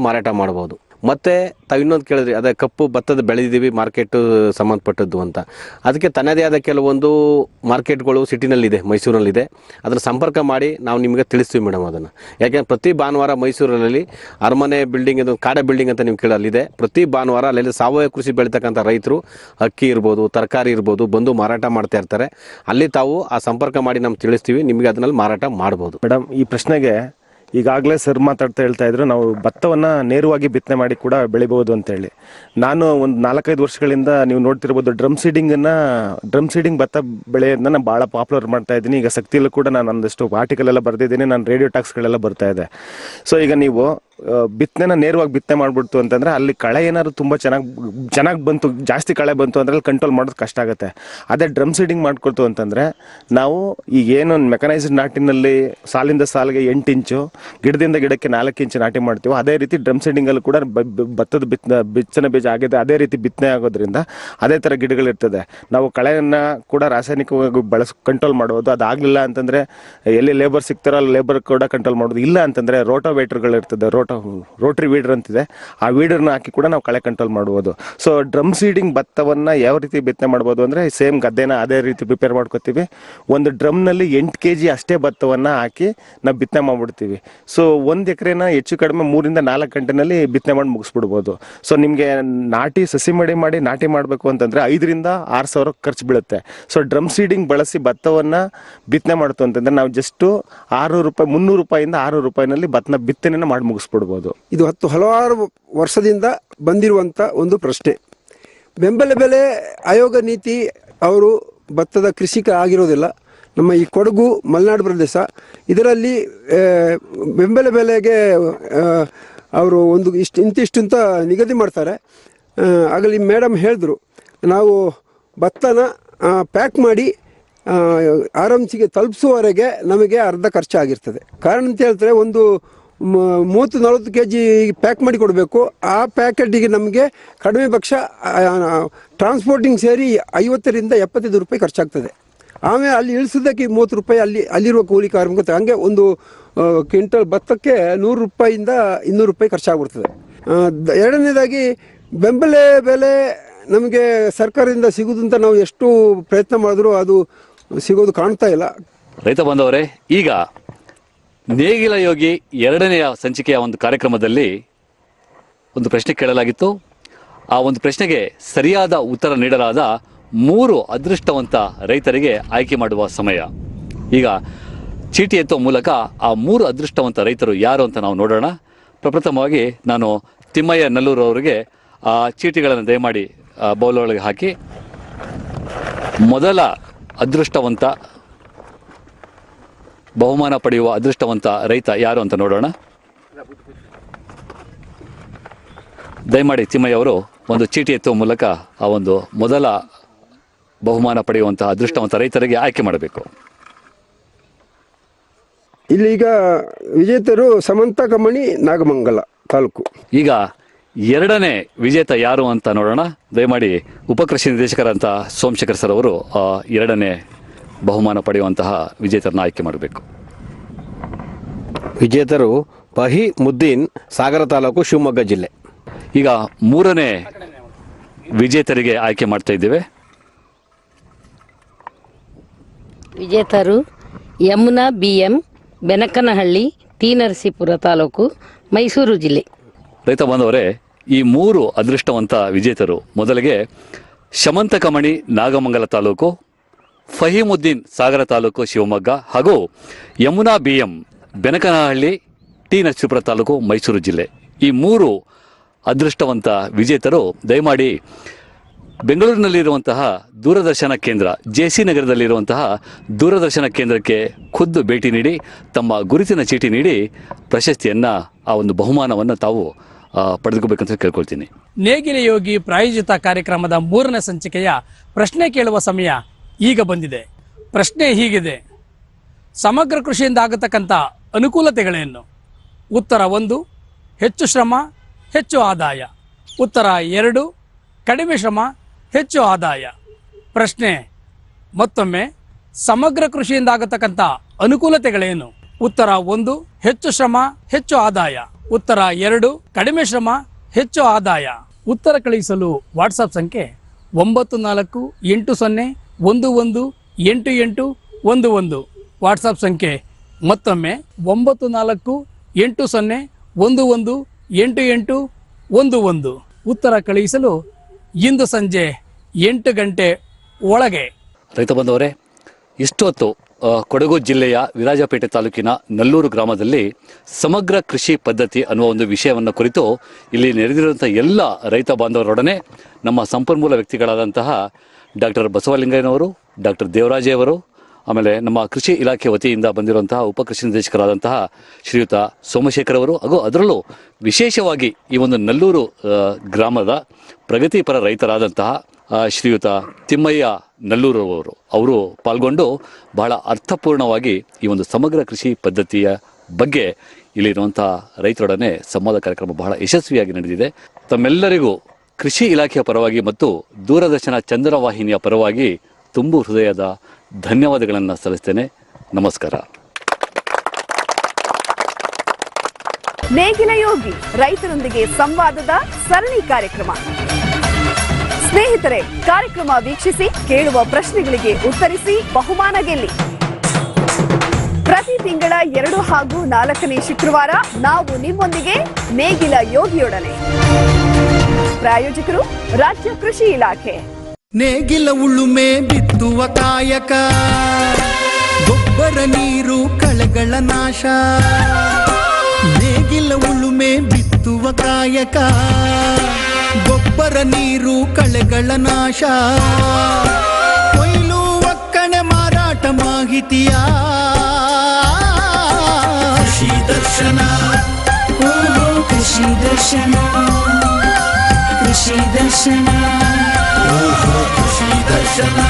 ಮಾರಾಟ ಮಾಡ್ಬೋದು. ಮತ್ತೆ ತಾವು ಇನ್ನೊಂದು ಕೇಳಿದ್ರಿ, ಅದೇ ಕಪ್ಪು ಭತ್ತದ ಬೆಳೆದಿದ್ದೀವಿ ಮಾರ್ಕೆಟ್ ಸಂಬಂಧಪಟ್ಟದ್ದು ಅಂತ. ಅದಕ್ಕೆ ತನ್ನದೇ ಆದ ಕೆಲವೊಂದು ಮಾರ್ಕೆಟ್ಗಳು ಸಿಟಿನಲ್ಲಿದೆ ಮೈಸೂರಿನಲ್ಲಿದೆ ಅದರ ಸಂಪರ್ಕ ಮಾಡಿ ನಾವು ನಿಮಗೆ ತಿಳಿಸ್ತೀವಿ ಮೇಡಮ್ ಅದನ್ನು. ಯಾಕೆಂದ್ರೆ ಪ್ರತಿ ಭಾನುವಾರ ಮೈಸೂರಿನಲ್ಲಿ ಅರಮನೆ ಬಿಲ್ಡಿಂಗ್ ಇದು ಕಾಡ ಬಿಲ್ಡಿಂಗ್ ಅಂತ ನೀವು ಕೇಳಲ್ಲಿದೆ ಪ್ರತಿ ಭಾನುವಾರ ಅಲ್ಲೆಲ್ಲ ಸಾವಯವ ಕೃಷಿ ಬೆಳೀತಕ್ಕಂಥ ರೈತರು, ಅಕ್ಕಿ ಇರ್ಬೋದು, ತರಕಾರಿ ಇರ್ಬೋದು, ಬಂದು ಮಾರಾಟ ಮಾಡ್ತಾ ಇರ್ತಾರೆ. ಅಲ್ಲಿ ತಾವು ಆ ಸಂಪರ್ಕ ಮಾಡಿ ನಮ್ಗೆ ತಿಳಿಸ್ತೀವಿ, ನಿಮಗೆ ಅದನ್ನಲ್ಲಿ ಮಾರಾಟ ಮಾಡ್ಬೋದು. ಮೇಡಮ್, ಈ ಪ್ರಶ್ನೆಗೆ ಈಗಾಗಲೇ ಸರ್ ಮಾತಾಡ್ತಾ ಹೇಳ್ತಾ ಇದ್ರು, ನಾವು ಭತ್ತವನ್ನು ನೇರವಾಗಿ ಬಿತ್ತನೆ ಮಾಡಿ ಕೂಡ ಬೆಳಿಬಹುದು ಅಂತ ಹೇಳಿ. ನಾನು ಒಂದು ನಾಲ್ಕೈದು ವರ್ಷಗಳಿಂದ ನೀವು ನೋಡ್ತಿರ್ಬೋದು ಡ್ರಮ್ ಸೀಡಿಂಗ್ ಅನ್ನ ಡ್ರಮ್ ಸೀಡಿಂಗ್ ಭತ್ತ ಬೆಳೆಯೋದನ್ನ ನಾನು ಭಾಳ ಪಾಪ್ಯುಲರ್ ಮಾಡ್ತಾ ಇದ್ದೀನಿ. ಈಗ ಶಕ್ತಿಯಲ್ಲೂ ಕೂಡ ನಾನು ಒಂದಷ್ಟು ಆರ್ಟಿಕಲ್ ಎಲ್ಲ ಬರೆದಿದ್ದೀನಿ, ನಾನು ರೇಡಿಯೋ ಟಾಕ್ಸ್ಗಳೆಲ್ಲ ಬರ್ತಾ ಇದೆ. ಸೊ ಈಗ ನೀವು ಬಿತ್ತನೆನ ನೇರವಾಗಿ ಬಿತ್ತನೆ ಮಾಡ್ಬಿಡ್ತು ಅಂತಂದರೆ ಅಲ್ಲಿ ಕಳೆ ಏನಾದ್ರು ತುಂಬ ಚೆನ್ನಾಗಿ ಚೆನ್ನಾಗಿ ಬಂತು, ಜಾಸ್ತಿ ಕಳೆ ಬಂತು ಅಂದ್ರೆ ಅಲ್ಲಿ ಕಂಟ್ರೋಲ್ ಮಾಡೋದು ಕಷ್ಟ ಆಗುತ್ತೆ. ಅದೇ ಡ್ರಮ್ ಸೀಡಿಂಗ್ ಮಾಡಿಕೊಡ್ತು ಅಂತಂದರೆ ನಾವು ಈಗ ಏನು ಮೆಕನೈಸ್ಡ್ ನಾಟಿನಲ್ಲಿ ಸಾಲಿಂದ ಸಾಲಿಗೆ ಎಂಟು ಇಂಚು, ಗಿಡದಿಂದ ಗಿಡಕ್ಕೆ ನಾಲ್ಕು ಇಂಚು ನಾಟಿ ಮಾಡ್ತೀವೋ, ಅದೇ ರೀತಿ ಡ್ರಮ್ ಸೀಡಿಂಗಲ್ಲಿ ಕೂಡ ಬತ್ತದ ಬ- ಭತ್ತದ ಬಿತ್ತನೆ ಬೀಜ ಆಗಿದೆ, ಅದೇ ರೀತಿ ಬಿತ್ತನೆ ಆಗೋದ್ರಿಂದ ಅದೇ ಥರ ಗಿಡಗಳಿರ್ತದೆ. ನಾವು ಕಳೆಯನ್ನು ಕೂಡ ರಾಸಾಯನಿಕವಾಗಿ ಬಳಸ್ ಕಂಟ್ರೋಲ್ ಮಾಡೋದು ಅದಾಗಲಿಲ್ಲ ಅಂತಂದರೆ ಎಲ್ಲಿ ಲೇಬರ್ ಸಿಗ್ತಾರೋ ಅಲ್ಲಿ ಲೇಬರ್ ಕೂಡ ಕಂಟ್ರೋಲ್ ಮಾಡೋದು ಇಲ್ಲ ಅಂತಂದ್ರೆ ರೋಟೋವೇಟರ್ಗಳು ರೋಟೋ ರೋಟ್ರಿ ವೀಡರ್ ಅಂತಿದೆ. ಆ ವೀಡರ್ನ ಹಾಕಿ ಕೂಡ ನಾವು ಕಳೆ ಕಂಟ್ರೋಲ್ ಮಾಡ್ಬೋದು. ಸೊ ಡ್ರಮ್ ಸೀಡಿಂಗ್ ಭತ್ತವನ್ನು ಯಾವ ರೀತಿ ಬಿತ್ತನೆ ಮಾಡ್ಬೋದು ಅಂದ್ರೆ ಸೇಮ್ ಗದ್ದೆನ ಅದೇ ರೀತಿ ಪ್ರಿಪೇರ್ ಮಾಡ್ಕೋತೀವಿ. ಒಂದು ಡ್ರಮ್ನಲ್ಲಿ ಎಂಟು ಕೆ ಜಿ ಅಷ್ಟೇ ಭತ್ತವನ್ನು ಹಾಕಿ ನಾವು ಬಿತ್ತನೆ ಮಾಡ್ಬಿಡ್ತೀವಿ. ಸೊ ಒಂದು ಎಕರೆನ ಹೆಚ್ಚು ಕಡಿಮೆ ಮೂರಿಂದ ನಾಲ್ಕು ಗಂಟೆನಲ್ಲಿ ಬಿತ್ತನೆ ಮಾಡಿ ಮುಗಿಸ್ಬಿಡ್ಬೋದು. ಸೊ ನಿಮಗೆ ನಾಟಿ ಸಸಿ ಮಡಿ ಮಾಡಿ ನಾಟಿ ಮಾಡಬೇಕು ಅಂತಂದ್ರೆ ಐದರಿಂದ ಆರು ಸಾವಿರ ಖರ್ಚು ಬೀಳುತ್ತೆ. ಸೊ ಡ್ರಮ್ ಸೀಡಿಂಗ್ ಬಳಸಿ ಭತ್ತವನ್ನು ಬಿತ್ತನೆ ಮಾಡ್ತು ಅಂತಂದ್ರೆ ನಾವು ಜಸ್ಟ್ ಆರು ರೂಪಾಯಿ, ಮುನ್ನೂರು ರೂಪಾಯಿಂದ ಆರು ರೂಪಾಯಿನಲ್ಲಿ ಭತ್ತನ ಬಿತ್ತನೆ ಮಾಡಿ ಮುಗಿಸ್ಬಿಡ್ಬೋದು. ಇದು ಹತ್ತು ಹಲವಾರು ವರ್ಷದಿಂದ ಬಂದಿರುವಂಥ ಒಂದು ಪ್ರಶ್ನೆ. ಬೆಂಬಲ ಬೆಲೆ ಆಯೋಗ ನೀತಿ ಅವರು ಭತ್ತದ ಕೃಷಿಕ ಆಗಿರೋದಿಲ್ಲ. ನಮ್ಮ ಈ ಕೊಡಗು, ಮಲೆನಾಡು ಪ್ರದೇಶ, ಇದರಲ್ಲಿ ಬೆಂಬಲ ಬೆಲೆಗೆ ಅವರು ಒಂದು ಇಷ್ಟು ಇಂತಿಷ್ಟು ಅಂತ ನಿಗದಿ ಮಾಡ್ತಾರೆ. ಆಗಲಿ ಮೇಡಮ್ ಹೇಳಿದ್ರು, ನಾವು ಭತ್ತನ ಪ್ಯಾಕ್ ಮಾಡಿ ಆರಂಭಿಗೆ ತಲುಪಿಸುವವರೆಗೆ ನಮಗೆ ಅರ್ಧ ಖರ್ಚಾಗಿರ್ತದೆ. ಕಾರಣ ಅಂತ ಹೇಳ್ತಾರೆ ಒಂದು ಮೂವತ್ತು ನಲವತ್ತು ಕೆ ಜಿ ಪ್ಯಾಕ್ ಮಾಡಿ ಕೊಡಬೇಕು. ಆ ಪ್ಯಾಕೆಟಿಗೆ ನಮಗೆ ಕಡಿಮೆ ಪಕ್ಷ ಟ್ರಾನ್ಸ್ಪೋರ್ಟಿಂಗ್ ಸೇರಿ ಐವತ್ತರಿಂದ ಎಪ್ಪತ್ತೈದು ರೂಪಾಯಿ ಖರ್ಚಾಗ್ತದೆ. ಆಮೇಲೆ ಅಲ್ಲಿ ಇಳಿಸೋದಕ್ಕೆ ಮೂವತ್ತು ರೂಪಾಯಿ ಅಲ್ಲಿ, ಅಲ್ಲಿರುವ ಕೂಲಿ ಕಾರ್ಮಿಕ ಹಂಗೆ ಒಂದು ಕ್ವಿಂಟಲ್ ಭತ್ತಕ್ಕೆ ನೂರು ರೂಪಾಯಿಂದ ಇನ್ನೂರು ರೂಪಾಯಿ ಖರ್ಚಾಗ್ಬಿಡ್ತದೆ. ಎರಡನೇದಾಗಿ ಬೆಂಬಲ ಬೆಲೆ ನಮಗೆ ಸರ್ಕಾರದಿಂದ ಸಿಗೋದು ಅಂತ ನಾವು ಎಷ್ಟು ಪ್ರಯತ್ನ ಮಾಡಿದ್ರೂ ಅದು ಸಿಗೋದು ಕಾಣ್ತಾ ಇಲ್ಲ. ರೈತ ಬಂದವರೇ, ಈಗ ನೇಗಿಲ ಯೋಗಿ ಎರಡನೆಯ ಸಂಚಿಕೆಯ ಒಂದು ಕಾರ್ಯಕ್ರಮದಲ್ಲಿ ಒಂದು ಪ್ರಶ್ನೆ ಕೇಳಲಾಗಿತ್ತು. ಆ ಒಂದು ಪ್ರಶ್ನೆಗೆ ಸರಿಯಾದ ಉತ್ತರ ನೀಡಲಾದ ಮೂರು ಅದೃಷ್ಟವಂತ ರೈತರಿಗೆ ಆಯ್ಕೆ ಮಾಡುವ ಸಮಯ. ಈಗ ಚೀಟಿ ಎತ್ತುವ ಮೂಲಕ ಆ ಮೂರು ಅದೃಷ್ಟವಂತ ರೈತರು ಯಾರು ಅಂತ ನಾವು ನೋಡೋಣ. ಪ್ರಪ್ರಥಮವಾಗಿ ನಾನು ತಿಮ್ಮಯ್ಯ ನಲ್ಲೂರು ಅವರಿಗೆ ಆ ಚೀಟಿಗಳನ್ನು ದಯಮಾಡಿ ಬೌಲೊಳಗೆ ಹಾಕಿ. ಮೊದಲ ಅದೃಷ್ಟವಂತ ಬಹುಮಾನ ಪಡೆಯುವ ಅದೃಷ್ಟವಂತ ರೈತ ಯಾರು ಅಂತ ನೋಡೋಣ. ದಯಮಾಡಿ ತಿಮ್ಮಯ್ಯ ಅವರು ಒಂದು ಚೀಟಿ ಎತ್ತುವ ಮೂಲಕ ಆ ಒಂದು ಮೊದಲ ಬಹುಮಾನ ಪಡೆಯುವಂತಹ ಅದೃಷ್ಟವಂತ ರೈತರಿಗೆ ಆಯ್ಕೆ ಮಾಡಬೇಕು. ಇಲ್ಲಿ ಈಗ ವಿಜೇತರು ಸಮಂತ ಕಮಣಿ ನಾಗಮಂಗಲ ತಾಲೂಕು. ಈಗ ಎರಡನೇ ವಿಜೇತ ಯಾರು ಅಂತ ನೋಡೋಣ. ದಯಮಾಡಿ ಉಪಕೃಷಿ ನಿರ್ದೇಶಕರಂತ ಸೋಮಶೇಖರ್ ಸರ್ ಅವರು ಎರಡನೇ ಬಹುಮಾನ ಪಡೆಯುವಂತಹ ವಿಜೇತರನ್ನ ಆಯ್ಕೆ ಮಾಡಬೇಕು. ವಿಜೇತರು ಪಹಿ ಮುದ್ದೀನ್ ಸಾಗರ ತಾಲೂಕು ಶಿವಮೊಗ್ಗ ಜಿಲ್ಲೆ. ಈಗ ಮೂರನೇ ವಿಜೇತರಿಗೆ ಆಯ್ಕೆ ಮಾಡ್ತಾ ಇದ್ದೇವೆ. ವಿಜೇತರು Yamuna B M Benakanahalli T Narasipura taluk Mysuru ಜಿಲ್ಲೆ. ರೈತ ಬಾಂಧವರೇ ಈ ಮೂರು ಅದೃಷ್ಟವಂತ ವಿಜೇತರು ಮೊದಲಿಗೆ ಶಮಂತಕಮಣಿ ನಾಗಮಂಗಲ ತಾಲೂಕು ಫಹೀಮುದ್ದೀನ್ ಸಾಗರ ತಾಲೂಕು ಶಿವಮೊಗ್ಗ ಹಾಗೂ Yamuna B M Benakanahalli T Narasipura taluk Mysuru ಜಿಲ್ಲೆ. ಈ ಮೂರು ಅದೃಷ್ಟವಂತ ವಿಜೇತರು ದಯಮಾಡಿ ಬೆಂಗಳೂರಿನಲ್ಲಿರುವಂತಹ ದೂರದರ್ಶನ ಕೇಂದ್ರ, ಜೆ ಸಿ ನಗರದಲ್ಲಿರುವಂತಹ ದೂರದರ್ಶನ ಕೇಂದ್ರಕ್ಕೆ ಖುದ್ದು ಭೇಟಿ ನೀಡಿ, ತಮ್ಮ ಗುರುತಿನ ಚೀಟಿ ನೀಡಿ ಪ್ರಶಸ್ತಿಯನ್ನು, ಆ ಒಂದು ಬಹುಮಾನವನ್ನು ತಾವು ಪಡೆದುಕೋಬೇಕಂತ ಕೇಳ್ಕೊಳ್ತೀನಿ. ನೇಗಿಲ ಯೋಗಿ ಪ್ರಾಯೋಜಿತ ಕಾರ್ಯಕ್ರಮದ ಮೂರನೇ ಸಂಚಿಕೆಯ ಪ್ರಶ್ನೆ ಕೇಳುವ ಸಮಯ ಈಗ ಬಂದಿದೆ. ಪ್ರಶ್ನೆ ಹೀಗಿದೆ. ಸಮಗ್ರ ಕೃಷಿಯಿಂದ ಆಗತಕ್ಕಂಥ ಅನುಕೂಲತೆಗಳೇನು? ಉತ್ತರ ಒಂದು, ಹೆಚ್ಚು ಶ್ರಮ, ಹೆಚ್ಚು ಆದಾಯ. ಉತ್ತರ ಎರಡು, ಕಡಿಮೆ ಶ್ರಮ, ಹೆಚ್ಚು ಆದಾಯ. ಪ್ರಶ್ನೆ, ಮತ್ತೊಮ್ಮೆ, ಸಮಗ್ರ ಕೃಷಿಯಿಂದ ಆಗತಕ್ಕಂಥ ಅನುಕೂಲತೆಗಳೇನು? ಉತ್ತರ ಒಂದು, ಹೆಚ್ಚು ಶ್ರಮ, ಹೆಚ್ಚು ಆದಾಯ. ಉತ್ತರ ಎರಡು, ಕಡಿಮೆ ಶ್ರಮ, ಹೆಚ್ಚು ಆದಾಯ. ಉತ್ತರ ಕಳುಹಿಸಲು ವಾಟ್ಸಪ್ ಸಂಖ್ಯೆ ಒಂಬತ್ತು ನಾಲ್ಕು ಎಂಟು ಸೊನ್ನೆ ಒಂದು ಒಂದು, ಎಂಟು ಎಂಟು, ಒಂದು ಒಂದು. ವಾಟ್ಸಪ್ ಸಂಖ್ಯೆ ಮತ್ತೊಮ್ಮೆ ಒಂಬತ್ತು ನಾಲ್ಕು, ಎಂಟು ಸೊನ್ನೆ, ಒಂದು ಒಂದು, ಎಂಟು ಎಂಟು, ಒಂದು ಒಂದು. ಉತ್ತರ ಕಳುಹಿಸಲು ಇಂದು ಸಂಜೆ ಎಂಟು ಗಂಟೆ ಒಳಗೆ. ರೈತ ಬಂದವರೇ ಇಷ್ಟೊತ್ತು ಕೊಡಗು ಜಿಲ್ಲೆಯ ವಿರಾಜಪೇಟೆ ತಾಲೂಕಿನ ನಲ್ಲೂರು ಗ್ರಾಮದಲ್ಲಿ ಸಮಗ್ರ ಕೃಷಿ ಪದ್ಧತಿ ಅನ್ನುವ ಒಂದು ವಿಷಯವನ್ನು ಕುರಿತು ಇಲ್ಲಿ ನೆರೆದಿರುವಂಥ ಎಲ್ಲ ರೈತ ಬಾಂಧವರೊಡನೆ ನಮ್ಮ ಸಂಪನ್ಮೂಲ ವ್ಯಕ್ತಿಗಳಾದಂತಹ ಡಾಕ್ಟರ್ ಬಸವಲಿಂಗಯ್ಯನವರು, ಡಾಕ್ಟರ್ ದೇವರಾಜೆಯವರು ಆಮೇಲೆ ನಮ್ಮ ಕೃಷಿ ಇಲಾಖೆ ವತಿಯಿಂದ ಬಂದಿರುವಂತಹ ಉಪಕೃಷಿ ನಿರ್ದೇಶಕರಾದಂತಹ ಶ್ರೀಯುತ ಸೋಮಶೇಖರ್ ಅವರು ಹಾಗೂ ಅದರಲ್ಲೂ ವಿಶೇಷವಾಗಿ ಈ ಒಂದು ನಲ್ಲೂರು ಗ್ರಾಮದ ಪ್ರಗತಿಪರ ರೈತರಾದಂತಹ ಶ್ರೀಯುತ ತಿಮ್ಮಯ್ಯ ನಲ್ಲೂರು ಅವರು. ಅವರು ಪಾಲ್ಗೊಂಡು ಬಹಳ ಅರ್ಥಪೂರ್ಣವಾಗಿ ಈ ಒಂದು ಸಮಗ್ರ ಕೃಷಿ ಪದ್ಧತಿಯ ಬಗ್ಗೆ ಇಲ್ಲಿರುವಂತಹ ರೈತರೊಡನೆ ಸಂವಾದ ಕಾರ್ಯಕ್ರಮ ಬಹಳ ಯಶಸ್ವಿಯಾಗಿ ನಡೆದಿದೆ. ತಮ್ಮೆಲ್ಲರಿಗೂ ಕೃಷಿ ಇಲಾಖೆಯ ಪರವಾಗಿ ಮತ್ತು ದೂರದರ್ಶನ ಚಂದ್ರವಾಹಿನಿಯ ಪರವಾಗಿ ತುಂಬು ಹೃದಯದ ಧನ್ಯವಾದಗಳನ್ನು ಸಲ್ಲಿಸ್ತೇನೆ. ನಮಸ್ಕಾರ. ನೇಗಿನ ಯೋಗಿ, ರೈತರೊಂದಿಗೆ ಸಂವಾದದ ಸರಣಿ ಕಾರ್ಯಕ್ರಮ. ಸ್ನೇಹಿತರೆ, ಕಾರ್ಯಕ್ರಮ ವೀಕ್ಷಿಸಿ ಕೇಳುವ ಪ್ರಶ್ನೆಗಳಿಗೆ ಉತ್ತರಿಸಿ ಬಹುಮಾನ ಗೆಲ್ಲಿ. ಪ್ರತಿ ತಿಂಗಳ ಎರಡು ಹಾಗೂ ನಾಲ್ಕನೇ ಶುಕ್ರವಾರ ನಾವು ನಿಮ್ಮೊಂದಿಗೆ ನೇಗಿಲ ಯೋಗಿಯೊಡನೆ. ಪ್ರಾಯೋಜಕರು ರಾಜ್ಯ ಕೃಷಿ ಇಲಾಖೆ. ನೇಗಿಲ ಉಳುಮೆ ಬಿತ್ತುವ ಕಾಯಕ ಗೊಬ್ಬರ ನೀರು ಕಳೆಗಳ ನಾಶ. ನೇಗಿಲ ಉಳುಮೆ ಬಿತ್ತುವ ಕಾಯಕ ಗೊಬ್ಬರ ನೀರು ಕಳೆಗಳ ನಾಶ. ಕೊಯ್ಲು ಒಕ್ಕಣೆ ಮಾರಾಟ ಮಾಹಿತಿಯ ಕೃಷಿ ದರ್ಶನ. ಕೃಷಿ ದರ್ಶನ. ಕೃಷಿ ದರ್ಶನ. ಖುಷಿ ದರ್ಶನ.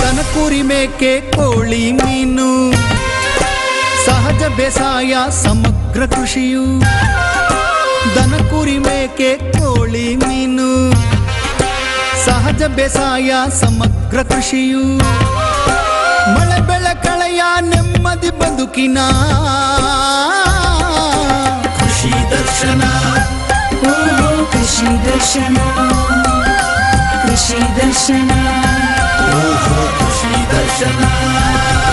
ದನಕುರಿ ಮೇಕೆ ಕೋಳಿ ಮೀನು. ಸಹಜ ಬೇಸಾಯ ಸಮಗ್ರ ಕೃಷಿಯು. ದನಕುರಿ ಮೇಕೆ ಕೋಳಿ ಮೀನು. ಸಹಜ ಬೇಸಾಯ ಸಮಗ್ರ ಕೃಷಿಯು. ಮಳೆ ಬೆಳೆ ಕಳೆಯ ನೆಮ್ಮದಿ ಬದುಕಿನ. ಕೃಷಿ ದರ್ಶನ. ಕೃಷಿ ದರ್ಶನ ಕೃಷಿ ದರ್ಶನ ಕೃಷಿ ದರ್ಶನ ಇವರೇ